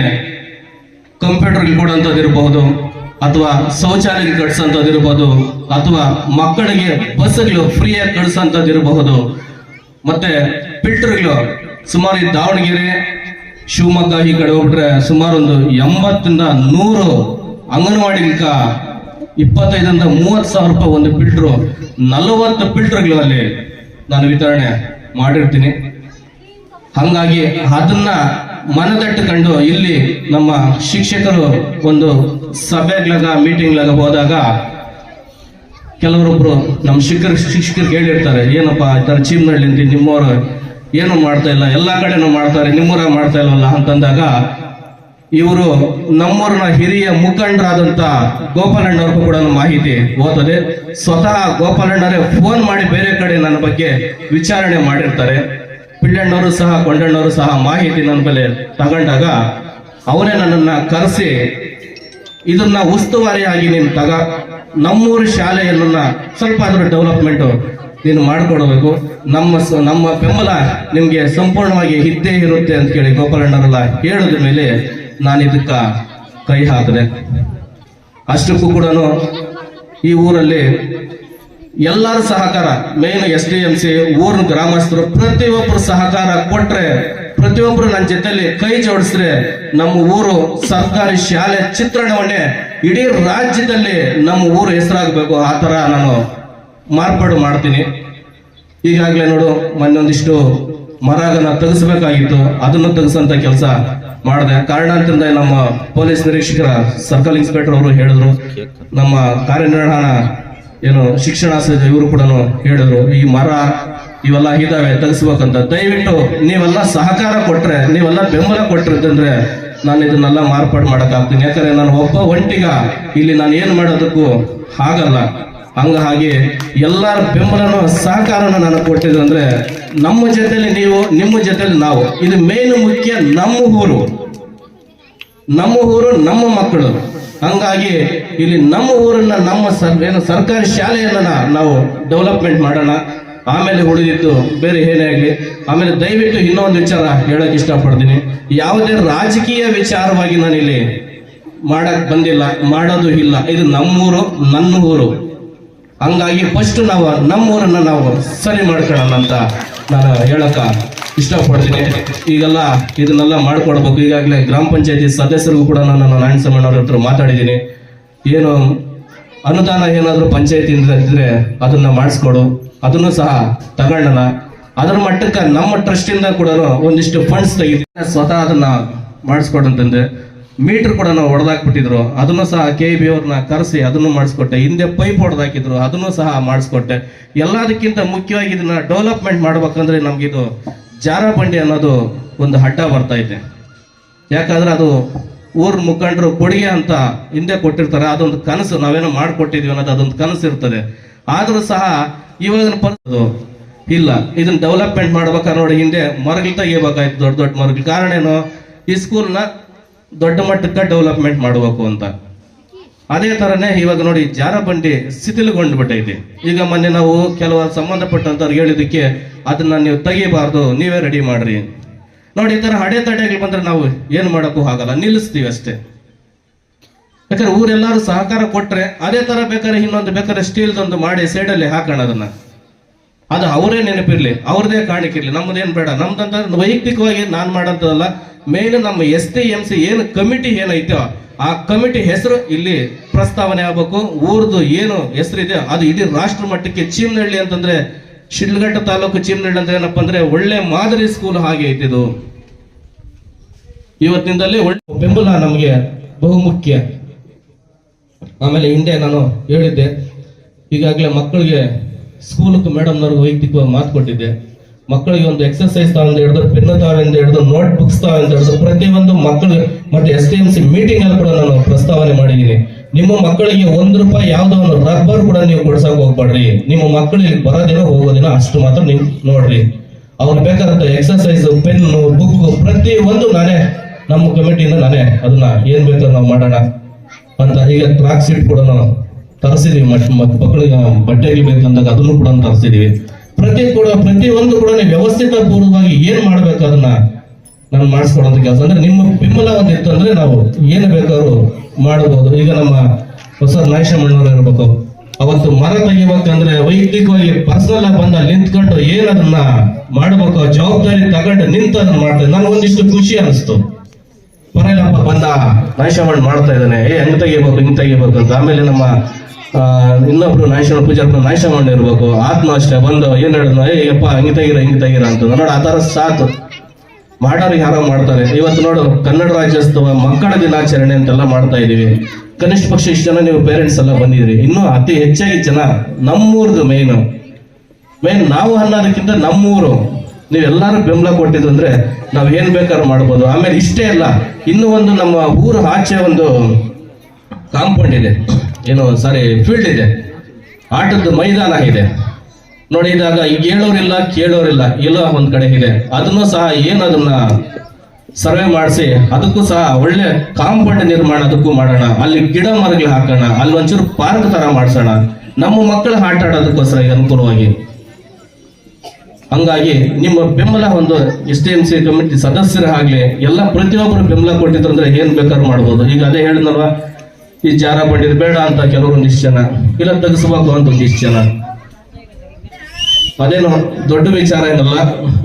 ಕಂಪ್ಯೂಟರ್ ಕೊಡುವಂಥದ್ದಿರಬಹುದು ಅಥವಾ ಶೌಚಾಲಯ ಕಟ್ಸೋಂಥದ್ದಿರ್ಬೋದು ಅಥವಾ ಮಕ್ಕಳಿಗೆ ಬಸ್ಗಳು ಫ್ರೀಯಾಗಿ ಕಳಿಸೋಂಥದ್ದಿರಬಹುದು ಮತ್ತೆ ಫಿಲ್ಟರ್ಗಳು ಸುಮಾರು ದಾವಣಗೆರೆ, ಶಿವಮೊಗ್ಗ ಈ ಕಡೆ ಹೋಗ್ಬಿಟ್ರೆ ಸುಮಾರು ಒಂದು ಎಂಬತ್ತರಿಂದ ನೂರು ಅಂಗನವಾಡಿಗ ಇಪ್ಪತ್ತೈದರಿಂದ ಮೂವತ್ತು ಸಾವಿರ ರೂಪಾಯಿ ಒಂದು ಫಿಲ್ಟ್ರು ನಲವತ್ತು ಫಿಲ್ಟರ್ಗಳು ಅಲ್ಲಿ ನಾನು ವಿತರಣೆ ಮಾಡಿರ್ತೀನಿ. ಹಂಗಾಗಿ ಅದನ್ನ ಮನದಟ್ಟುಕೊಂಡು ಇಲ್ಲಿ ನಮ್ಮ ಶಿಕ್ಷಕರು ಒಂದು ಸಭೆಗ್ಲಾಗ ಮೀಟಿಂಗ್ಲಾಗ ಹೋದಾಗ ಕೆಲವರೊಬ್ರು ನಮ್ಮ ಶಿಕ್ಷಕರು ಶಿಕ್ಷಕರು ಹೇಳಿರ್ತಾರೆ, ಏನಪ್ಪ ಈ ಥರ ಚೀಮ್ನಳ್ಳಿ ನಿಮ್ಮವರು ಏನು ಮಾಡ್ತಾ ಇಲ್ಲ, ಎಲ್ಲ ಕಡೆನೂ ಮಾಡ್ತಾರೆ ನಿಮ್ಮೂರ ಮಾಡ್ತಾ ಇಲ್ಲವಲ್ಲ ಅಂತಂದಾಗ ಇವರು ನಮ್ಮೂರಿನ ಹಿರಿಯ ಮುಖಂಡರಾದಂಥ ಗೋಪಾಲಣ್ಣವ್ರಿಗೂ ಕೂಡ ಮಾಹಿತಿ ಓದ್ತದೆ ಸ್ವತಃ ಗೋಪಾಲಣ್ಣರೇ ಫೋನ್ ಮಾಡಿ ಬೇರೆ ಕಡೆ ನನ್ನ ಬಗ್ಗೆ ವಿಚಾರಣೆ ಮಾಡಿರ್ತಾರೆ. ಪಿಳ್ಳಣ್ಣವರು ಸಹ ಕೊಂಡಣ್ಣವರು ಸಹ ಮಾಹಿತಿ ನನ್ನ ಮೇಲೆ ತಗೊಂಡಾಗ ಅವರೇ ನನ್ನನ್ನು ಕರೆಸಿ, ಇದನ್ನ ಉಸ್ತುವಾರಿಯಾಗಿ ನೀನು ತಗ, ನಮ್ಮೂರು ಶಾಲೆಯನ್ನ ಸ್ವಲ್ಪ ಅದರ ಡೆವಲಪ್ಮೆಂಟ್ ನೀನು ಮಾಡಿಕೊಡಬೇಕು. ನಮ್ಮ ನಮ್ಮ ಬೆಂಬಲ ನಿಮಗೆ ಸಂಪೂರ್ಣವಾಗಿ ಇದ್ದೇ ಇರುತ್ತೆ ಅಂತ ಕೇಳಿ ಗೋಪಾಲಣ್ಣರೆಲ್ಲ ಹೇಳಿದ ಮೇಲೆ ನಾನು ಇದಕ್ಕ ಕೈ ಹಾಕಿದೆ. ಅಷ್ಟಕ್ಕೂ ಕೂಡ ಈ ಊರಲ್ಲಿ ಎಲ್ಲರ ಸಹಕಾರ ಮೇನ್ ಎಸ್ ಡಿ ಎಂ ಸಿ ಊರಿನ ಗ್ರಾಮಸ್ಥರು ಪ್ರತಿಯೊಬ್ಬರು ಸಹಕಾರ ಕೊಟ್ರೆ ಪ್ರತಿಯೊಬ್ಬರು ನನ್ನ ಜೊತೆಯಲ್ಲಿ ಕೈ ಜೋಡಿಸಿದ್ರೆ ನಮ್ಮ ಊರು ಸರ್ಕಾರಿ ಶಾಲೆ ಚಿತ್ರಣವನ್ನೇ ಇಡೀ ರಾಜ್ಯದಲ್ಲಿ ನಮ್ಮ ಊರು ಹೆಸರಾಗಬೇಕು. ಆ ಥರ ನಾನು ಮಾರ್ಪಾಡು ಮಾಡ್ತೀನಿ. ಈಗಾಗಲೇ ನೋಡು ಮೊನ್ನೊಂದಿಷ್ಟು ಮರಗನ ತೆಗೆಸ್ಬೇಕಾಗಿತ್ತು. ಅದನ್ನು ತೆಗೆಸಂತ ಕೆಲಸ ಮಾಡಿದೆ. ಕಾರಣಾಂತರದಿಂದ ನಮ್ಮ ಪೊಲೀಸ್ ನಿರೀಕ್ಷಕರ ಸರ್ಕಲ್ ಇನ್ಸ್ಪೆಕ್ಟರ್ ಅವರು ಹೇಳಿದ್ರು. ನಮ್ಮ ಕಾರ್ಯನಿರ್ವಹಣ ಏನು ಶಿಕ್ಷಣ ಇವರು ಕೂಡ ಹೇಳಿದ್ರು, ಈ ಮರ ಇವೆಲ್ಲ ಇದಾವೆ ತಗ್ಸ್ಬೇಕಂತ ದಯವಿಟ್ಟು ನೀವೆಲ್ಲ ಸಹಕಾರ ಕೊಟ್ರೆ, ನೀವೆಲ್ಲ ಬೆಂಬಲ ಕೊಟ್ಟಿರ್ತಂದ್ರೆ ನಾನು ಇದನ್ನೆಲ್ಲ ಮಾರ್ಪಾಡು ಮಾಡಕ್ ಆಗ್ತೀನಿ ಯಾಕಂದ್ರೆ ನಾನು ಒಬ್ಬ ಒಂಟಿಗ, ಇಲ್ಲಿ ನಾನು ಏನು ಮಾಡೋದಕ್ಕೂ ಆಗಲ್ಲ ಹಾಗೆ ಎಲ್ಲರ ಬೆಂಬಲನ ಸಹಕಾರನ ನಾನು ಕೊಟ್ಟಿದ್ದಂದ್ರೆ ನಮ್ಮ ಜೊತೆಲಿ ನೀವು, ನಿಮ್ಮ ಜೊತೆಲಿ ನಾವು. ಇದು ಮೇನ್ ಮುಖ್ಯ ನಮ್ಮ ಊರು. ನಮ್ಮ ಊರು, ನಮ್ಮ ಮಕ್ಕಳು. ಹಂಗಾಗಿ ಇಲ್ಲಿ ನಮ್ಮ ಊರನ್ನ, ನಮ್ಮ ಸರ್, ಏನು ಸರ್ಕಾರಿ ಶಾಲೆಯನ್ನ ನಾವು ಡೆವಲಪ್ಮೆಂಟ್ ಮಾಡೋಣ. ಆಮೇಲೆ ಉಳಿದಿತ್ತು ಬೇರೆ ಏನೇ ಆಗಲಿ. ಆಮೇಲೆ ದಯವಿಟ್ಟು ಇನ್ನೊಂದು ವಿಚಾರ ಹೇಳಕ್ ಇಷ್ಟಪಡ್ತೀನಿ. ಯಾವುದೇ ರಾಜಕೀಯ ವಿಚಾರವಾಗಿ ನಾನು ಇಲ್ಲಿ ಮಾಡಕ್ ಬಂದಿಲ್ಲ, ಮಾಡೋದು ಇಲ್ಲ. ಇದು ನಮ್ಮೂರು, ನನ್ನ ಊರು. ಹಂಗಾಗಿ ಫಸ್ಟ್ ನಾವು ನಮ್ಮೂರನ್ನ ನಾವು ಸರಿ ಮಾಡ್ಕೊಳ್ಳೋಣ ಅಂತ ನಾನು ಹೇಳಕ ಇಷ್ಟಪಡ್ತೀನಿ. ಈಗೆಲ್ಲ ಇದನ್ನೆಲ್ಲ ಮಾಡ್ಕೊಡ್ಬೇಕು. ಈಗಾಗಲೇ ಗ್ರಾಮ ಪಂಚಾಯತಿ ಸದಸ್ಯರಿಗೂ ಕೂಡ ನಾನು ನಾರಾಯಣಸ್ವಾಮಿಯವ್ರ ಹತ್ರ ಮಾತಾಡಿದ್ದೀನಿ. ಏನು ಅನುದಾನ ಏನಾದರೂ ಪಂಚಾಯತಿಯಿಂದ ಇದ್ರೆ ಅದನ್ನ ಮಾಡಿಸ್ಕೊಡು. ಅದನ್ನು ಸಹ ತಗೊಳ್ಳೋಣ. ಅದರ ಮಟ್ಟಕ್ಕೆ ನಮ್ಮ ಟ್ರಸ್ಟಿಂದ ಕೂಡ ಒಂದಿಷ್ಟು ಫಂಡ್ಸ್ ತೆಗಿತೀನಿ ಸ್ವತಃ ಅದನ್ನು ಮಾಡಿಸ್ಕೊಡಂತಂದೆ ಮೀಟರ್ ಕೂಡ ನಾವು ಹೊಡೆದಾಕ್ಬಿಟ್ಟಿದ್ರು ಅದನ್ನು ಸಹ ಕೆ ಬಿ ಅವ್ರನ್ನ ಕರೆಸಿ ಅದನ್ನು ಮಾಡಿಸ್ಕೊಟ್ಟೆ. ಹಿಂದೆ ಪೈಪ್ ಹೊಡೆದಾಕಿದ್ರು ಅದನ್ನು ಸಹ ಮಾಡಿಸ್ಕೊಟ್ಟೆ. ಎಲ್ಲದಕ್ಕಿಂತ ಮುಖ್ಯವಾಗಿ ಇದನ್ನ ಡೆವಲಪ್ಮೆಂಟ್ ಮಾಡ್ಬೇಕಂದ್ರೆ ನಮ್ಗಿದು ಜಾರ ಬಂಡಿ ಅನ್ನೋದು ಒಂದು ಅಡ್ಡ ಬರ್ತಾ ಇದೆ. ಯಾಕಂದ್ರೆ ಅದು ಊರ್ ಮುಖಂಡರು ಕೊಡುಗೆ ಅಂತ ಹಿಂದೆ ಕೊಟ್ಟಿರ್ತಾರೆ, ಅದೊಂದು ಕನಸು ನಾವೇನೋ ಮಾಡಿಕೊಟ್ಟಿದ್ವಿ ಅನ್ನೋದು ಅದೊಂದು ಕನಸು ಇರ್ತದೆ. ಆದರೂ ಸಹ ಇವಾಗ ಇಲ್ಲ. ಇದನ್ನ ಡೆವಲಪ್ಮೆಂಟ್ ಮಾಡ್ಬೇಕಾದ್ರೆ ನೋಡಿ, ಹಿಂದೆ ಮರಗಳು ತೆಗಿಬೇಕಾಯ್ತು, ದೊಡ್ಡ ದೊಡ್ಡ ಮರಗಳು. ಕಾರಣ ಏನು? ಈ ಸ್ಕೂಲ್ನ ದೊಡ್ಡ ಮಟ್ಟಕ್ಕೆ ಡೆವಲಪ್ಮೆಂಟ್ ಮಾಡಬೇಕು ಅಂತ. ಅದೇ ತರನೇ ಇವಾಗ ನೋಡಿ ಜಾರಬಂಡಿ ಶಿಥಿಲಗೊಂಡ್ಬಿಟ್ಟೈತಿ. ಈಗ ಮೊನ್ನೆ ನಾವು ಕೆಲವು ಸಂಬಂಧಪಟ್ಟಂತವ್ರಿಗೆ ಹೇಳಿದಕ್ಕೆ ಅದನ್ನ ನೀವು ತೆಗಿಬಾರ್ದು, ನೀವೇ ರೆಡಿ ಮಾಡ್ರಿ. ನೋಡಿ, ಈ ತರ ಅಡೆತಡೆಗಳು ಬಂದ್ರೆ ನಾವು ಏನು ಮಾಡೋಕ್ಕೂ ಆಗಲ್ಲ, ನಿಲ್ಲಿಸ್ತೀವಿ ಅಷ್ಟೇ. ಯಾಕಂದ್ರೆ ಊರೆಲ್ಲರೂ ಸಹಕಾರ ಕೊಟ್ರೆ ಅದೇ ತರ ಬೇಕಾದ್ರೆ ಇನ್ನೊಂದು ಬೇಕಾದ್ರೆ ಸ್ಟೀಲ್ದೊಂದು ಮಾಡಿ ಸೈಡಲ್ಲಿ ಹಾಕೋಣ ಅದನ್ನ. ಅದು ಅವರೇ ನೆನಪಿರ್ಲಿ, ಅವ್ರದೇ ಕಾಣಿಕಿರ್ಲಿ, ನಮ್ಮದೇನು ಬೇಡ. ನಮ್ದಂತ ವೈಯಕ್ತಿಕವಾಗಿ ನಾನು ಮಾಡಂತದಲ್ಲ ಮೇಲೆ ನಮ್ಮ ಎಸ್ ಟಿ ಎಂ ಸಿ ಏನು ಕಮಿಟಿ ಏನೈತೋ ಆ ಕಮಿಟಿ ಹೆಸರು ಇಲ್ಲಿ ಪ್ರಸ್ತಾವನೆ ಆಗ್ಬೇಕು. ಊರ್ದು ಏನು ಹೆಸರಿದೆ, ಅದು ಇಡೀ ರಾಷ್ಟ್ರ ಮಟ್ಟಕ್ಕೆ ಚೀಮನಹಳ್ಳಿ ಅಂತಂದ್ರೆ ಶಿಡ್ಲಘಟ್ಟ ತಾಲೂಕು ಚೀಮನಹಳ್ಳಿ ಅಂದ್ರೆ ಏನಪ್ಪ ಅಂದ್ರೆ ಒಳ್ಳೆ ಮಾದರಿ ಸ್ಕೂಲ್ ಹಾಗೆ ಇದು. ಇವತ್ತಿನಿಂದಲೇ ಒಳ್ಳೆ ಬೆಂಬಲ ನಮಗೆ ಬಹುಮುಖ್ಯ. ಆಮೇಲೆ ಹಿಂದೆ ನಾನು ಹೇಳಿದ್ದೆ, ಈಗಾಗಲೇ ಮಕ್ಕಳಿಗೆ ಸ್ಕೂಲ್ಗೆ ಮೇಡಮ್ನವ್ರಿಗೆ ವೈಯಕ್ತಿಕವಾಗಿ ಮಾತು ಕೊಟ್ಟಿದ್ದೆ. ಮಕ್ಕಳಿಗೆ ಒಂದು ಎಕ್ಸರ್ಸೈಸ್ ತಾವಿಂದ ಹಿಡಿದು ಪೆನ್ ತಾವಿಂದ ಹಿಡಿದು ನೋಟ್ ಬುಕ್ಸ್ ತಾವಿಂದ ಹಿಡಿದು ಪ್ರತಿಯೊಂದು ಮಕ್ಕಳು ಮತ್ತೆ S T M C meeting ಅಲ್ಲಿ ಕೂಡ ನಾನು ಪ್ರಸ್ತಾವನೆ ಮಾಡಿದ್ದೀನಿ. ನಿಮ್ಮ ಮಕ್ಕಳಿಗೆ ಒಂದು ರೂಪಾಯಿ ಯಾವುದೋ ಒಂದು ರಬ್ಬರ್ ಕೂಡ ನೀವು ಕೊಡ್ಸಕ್ ಹೋಗ್ಬೇಡ್ರಿ. ನಿಮ್ಮ ಮಕ್ಕಳಿಗೆ ಬರೋದಿನ ಹೋಗೋದಿನ ಅಷ್ಟು ಮಾತ್ರ ನೀವು ನೋಡ್ರಿ. ಅವ್ರು ಬೇಕಾದಂತ ಎಕ್ಸರ್ಸೈಸ್ ಪೆನ್ ಬುಕ್ ಪ್ರತಿ ಒಂದು ನಾನೇ ನಮ್ಮ ಕಮಿಟಿಯಿಂದ ನಾನೇ ಅದನ್ನ ಏನ್ ಬೇಕಾದ್ರೂ ನಾವು ಮಾಡೋಣ. ಅಂತ ಈಗ ಟ್ರಾಕ್ ಸೀಟ್ ಕೂಡ ನಾವು ತರಿಸಿದೀವಿ. ಮಕ್ಕಳಿಗೆ ಬಟ್ಟೆಗೆ ಬೇಕಂದಾಗ ಅದನ್ನು ಕೂಡ ತರಿಸಿದೀವಿ. ಪ್ರತಿ ಕೂಡ ಪ್ರತಿ ಒಂದು ಕೂಡ ವ್ಯವಸ್ಥಿತ ಪೂರ್ವವಾಗಿ ಏನ್ ಮಾಡ್ಬೇಕು ಅದನ್ನ ನಾನು ಮಾಡಿಸ್ಕೊಡೋಂಥ ಕೆಲಸ ಅಂದ್ರೆ ನಿಮ್ಮ ಬೆಂಬಲ ಒಂದು ಅಂದ್ರೆ ನಾವು ಏನು ಬೇಕಾದ್ರೂ ಮಾಡಬಹುದು. ಈಗ ನಮ್ಮ ಹೊಸ ನಾಯಶಮ್ಮಣ್ಣವ್ರು ಇರಬೇಕು. ಅವತ್ತು ಮರ ತೆಗಿಬೇಕಂದ್ರೆ ವೈಯಕ್ತಿಕವಾಗಿ ಪರ್ಸನಲ್ ಆಗಿ ಬಂದ ನಿಂತ್ಕೊಂಡು ಏನದನ್ನ ಮಾಡ್ಬೇಕು, ಜವಾಬ್ದಾರಿ ತಗೊಂಡು ನಿಂತು ಅದನ್ನ ಮಾಡ್ತೇನೆ ನನಗೆ ಒಂದಿಷ್ಟು ಖುಷಿ ಅನಿಸ್ತು. ಪರವಾಗಿಲ್ಲಪ್ಪ ಬಂದ ನಾಯಶಮಣ್ಣ ಮಾಡ್ತಾ ಇದ್ದಾನೆ. ಏ, ಹೆಂಗ್ ತೆಗಿಬೇಕು, ಹಿಂಗ್ ತೆಗಿಬೇಕು ಅಂತ. ಆಮೇಲೆ ನಮ್ಮ ಇನ್ನೊಬ್ರು ನಾಯಶಮಣ್ಣ ಪೂಜಾರ್ಪುರ ನಾಯಶಮಣ್ಣ ಇರ್ಬೇಕು. ಆತ್ಮ ಅಷ್ಟೇ ಬಂದು ಏನ್ ಹೇಳೋಣ ಏ, ಯಪ್ಪ, ಹಿಂಗ್ ತೆಗೀರ ಹಿಂಗ್ ತೆಗೀರ ಅಂತ. ನೋಡ, ಆ ತರ ಸಾಕು. ಮಾಡೋರು ಯಾರೋ ಮಾಡ್ತಾರೆ. ಇವತ್ತು ನೋಡು, ಕನ್ನಡ ರಾಜ್ಯೋತ್ಸವ ಮಕ್ಕಳ ದಿನಾಚರಣೆ ಅಂತೆಲ್ಲ ಮಾಡ್ತಾ ಇದೀವಿ. ಕನಿಷ್ಠ ಪಕ್ಷ ಇಷ್ಟು ಜನ ನೀವು ಪೇರೆಂಟ್ಸ್ ಎಲ್ಲ ಬಂದಿದ್ರಿ ಇನ್ನೂ ಅತಿ ಹೆಚ್ಚಾಗಿ ಜನ ನಮ್ಮೂರ್ದು ಮೇನ್ ಮೇನ್ ನಾವು ಅನ್ನೋದಕ್ಕಿಂತ ನಮ್ಮೂರು. ನೀವೆಲ್ಲರೂ ಬೆಂಬಲ ಕೊಟ್ಟಿದ್ರಂದ್ರೆ ನಾವು ಏನ್ ಬೇಕಾದ್ರೂ ಮಾಡ್ಬೋದು. ಆಮೇಲೆ ಇಷ್ಟೇ ಅಲ್ಲ, ಇನ್ನೂ ಒಂದು ನಮ್ಮ ಊರು ಆಚೆ ಒಂದು ಕಾಂಪೌಂಡ್ ಇದೆ. ಏನು ಸಾರಿ ಫೀಲ್ಡ್ ಇದೆ. ಆಟದ ಮೈದಾನ ಇದೆ. ನೋಡಿ ಈಗ ಹೇಳೋರಿಲ್ಲ ಕೇಳೋರಿಲ್ಲ. ಇಲ್ಲ ಒಂದ್ ಕಡೆ ಇದೆ. ಅದನ್ನು ಸಹ ಏನ್ ಅದನ್ನ ಸರ್ವೆ ಮಾಡಿಸಿ, ಅದಕ್ಕೂ ಸಹ ಒಳ್ಳೆ ಕಾಂಪೌಂಡ್ ನಿರ್ಮಾಣ ಅದಕ್ಕೂ ಮಾಡೋಣ. ಅಲ್ಲಿ ಗಿಡ ಮರಗಳು ಹಾಕೋಣ. ಅಲ್ಲಿ ಒಂಚೂರು ಪಾರ್ಕ್ ತರ ಮಾಡಿಸೋಣ. ನಮ್ಮ ಮಕ್ಕಳು ಆಟ ಆಡೋದಕ್ಕೋಸ್ಕರ ಅನುಕೂಲವಾಗಿ ಹಂಗಾಗಿ ನಿಮ್ಮ ಬೆಂಬಲ ಒಂದು S T M C committee ಸದಸ್ಯರಾಗ್ಲಿ ಎಲ್ಲ ಪ್ರತಿಯೊಬ್ಬರು ಬೆಂಬಲ ಕೊಟ್ಟಿದ್ರು ಅಂದ್ರೆ ಏನ್ ಬೇಕಾದ್ರೂ ಮಾಡ್ಬೋದು. ಈಗ ಅದೇ ಹೇಳಿದ್ನಲ್ವಾ, ಈ ಜಾರ ಬಂದಿದೆ ಬೇಡ ಅಂತ ಕೆಲವರು ನಿಶ್ಚಯ ಇಲ್ಲ ತೆಗೆಸಬೇಕು ಅಂತ ಜನ ಅದೇನು ದೊಡ್ಡ ವಿಚಾರ ಏನಲ್ಲ,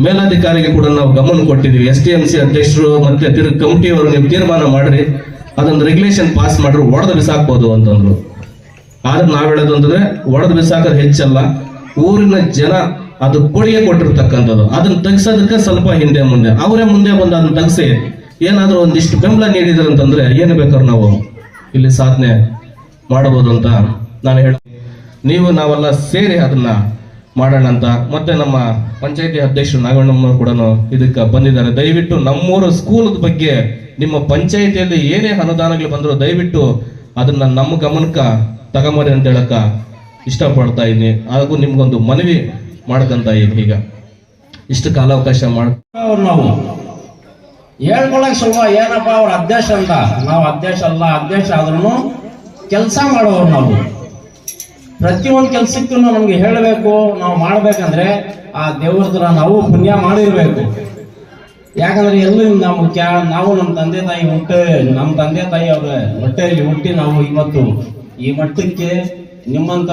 ಮೇಲಾಧಿಕಾರಿಗೆ ಕೂಡ ನಾವು ಗಮನ ಕೊಟ್ಟಿದ್ದೀವಿ. ಎಸ್ ಟಿ ಎಂ ಸಿ ಅಧ್ಯಕ್ಷರು ಮತ್ತೆ ತಿರು, ಕಮಿಟಿಯವರು ನೀವು ತೀರ್ಮಾನ ಮಾಡ್ರಿ, ಅದೊಂದು ರೆಗ್ಯುಲೇಷನ್ ಪಾಸ್ ಮಾಡ್ರಿ ಒಡೆದು ಬಿಸಾಕ್ಬೋದು ಅಂತಂದ್ರು. ಆದ್ರೆ ನಾವ್ ಹೇಳೋದು ಅಂತಂದ್ರೆ, ಒಡೆದು ಬಿಸಾಕೋದು ಹೆಚ್ಚಲ್ಲ. ಊರಿನ ಜನ ಅದು ಕೊಡುಗೆ ಕೊಟ್ಟಿರ್ತಕ್ಕಂಥದ್ದು. ಅದನ್ನ ತೆಗ್ಸೋದಕ್ಕೆ ಸ್ವಲ್ಪ ಹಿಂದೆ ಮುಂದೆ. ಅವರೇ ಮುಂದೆ ಬಂದು ಅದನ್ನ ತೆಗ್ಸಿ, ಏನಾದ್ರೂ ಒಂದಿಷ್ಟು ಬೆಂಬಲ ನೀಡಿದ್ರು ಅಂತಂದ್ರೆ ಏನು ಬೇಕಾದ್ರೂ ನಾವು ಇಲ್ಲಿ ಸಾಧನೆ ಮಾಡಬಹುದು ಅಂತ ನಾನು ಹೇಳ ನೀವು ನಾವೆಲ್ಲ ಸೇರಿ ಅದನ್ನ ಮಾಡೋಣ ಅಂತ ಮತ್ತೆ ನಮ್ಮ ಪಂಚಾಯತಿ ಅಧ್ಯಕ್ಷರು ನಾಗಣ್ಣಮ್ಮನವರು ಕೂಡ ಇದಕ್ಕೆ ಬಂದಿದ್ದಾರೆ. ದಯವಿಟ್ಟು ನಮ್ಮೂರ ಸ್ಕೂಲ್ ಬಗ್ಗೆ ನಿಮ್ಮ ಪಂಚಾಯತಿಯಲ್ಲಿ ಏನೇ ಅನುದಾನಗಳು ಬಂದರೂ ದಯವಿಟ್ಟು ಅದನ್ನ ನಮ್ಮ ಗಮನಕ್ಕೆ ತಗೊಂಬರಿ ಅಂತ ಹೇಳಕ್ಕ ಇಷ್ಟಪಡ್ತಾ ಇದ್ದೀನಿ. ಹಾಗೂ ನಿಮ್ಗೊಂದು ಮನವಿ ಮಾಡ್ಕೊಂತ ಇದ್ದೀನಿ ಈಗ. ಇಷ್ಟು ಕಾಲಾವಕಾಶ ಮಾಡ್ ನಾವು. ಹೇಳ್ಕೊಳಕ್ ಸುಲಭ ಏನಪ್ಪ ಅವ್ರ ಅಧ್ಯಕ್ಷ ಅಂತ. ನಾವು ಅಧ್ಯಕ್ಷ ಅಲ್ಲ, ಅಧ್ಯಕ್ಷ ಆದ್ರೂ ಕೆಲಸ ಮಾಡೋರು ನಾವು. ಪ್ರತಿಯೊಂದು ಕೆಲ್ಸಕ್ಕೂ ನಮ್ಗೆ ಹೇಳಬೇಕು, ನಾವು ಮಾಡ್ಬೇಕಂದ್ರೆ ಆ ದೇವ್ರದ್ರ ನಾವು ಪುಣ್ಯ ಮಾಡಿರ್ಬೇಕು. ಯಾಕಂದ್ರೆ ಎಲ್ಲೂ ಕ್ಯಾ, ನಾವು ನಮ್ಮ ತಂದೆ ತಾಯಿ ಹುಟ್ಟ ನಮ್ಮ ತಂದೆ ತಾಯಿ ಅವ್ರ ಹೊಟ್ಟೆಯಲ್ಲಿ ಹುಟ್ಟಿ ನಾವು ಇವತ್ತು ಈ ಮಟ್ಟಕ್ಕೆ ನಿಮ್ಮಂತ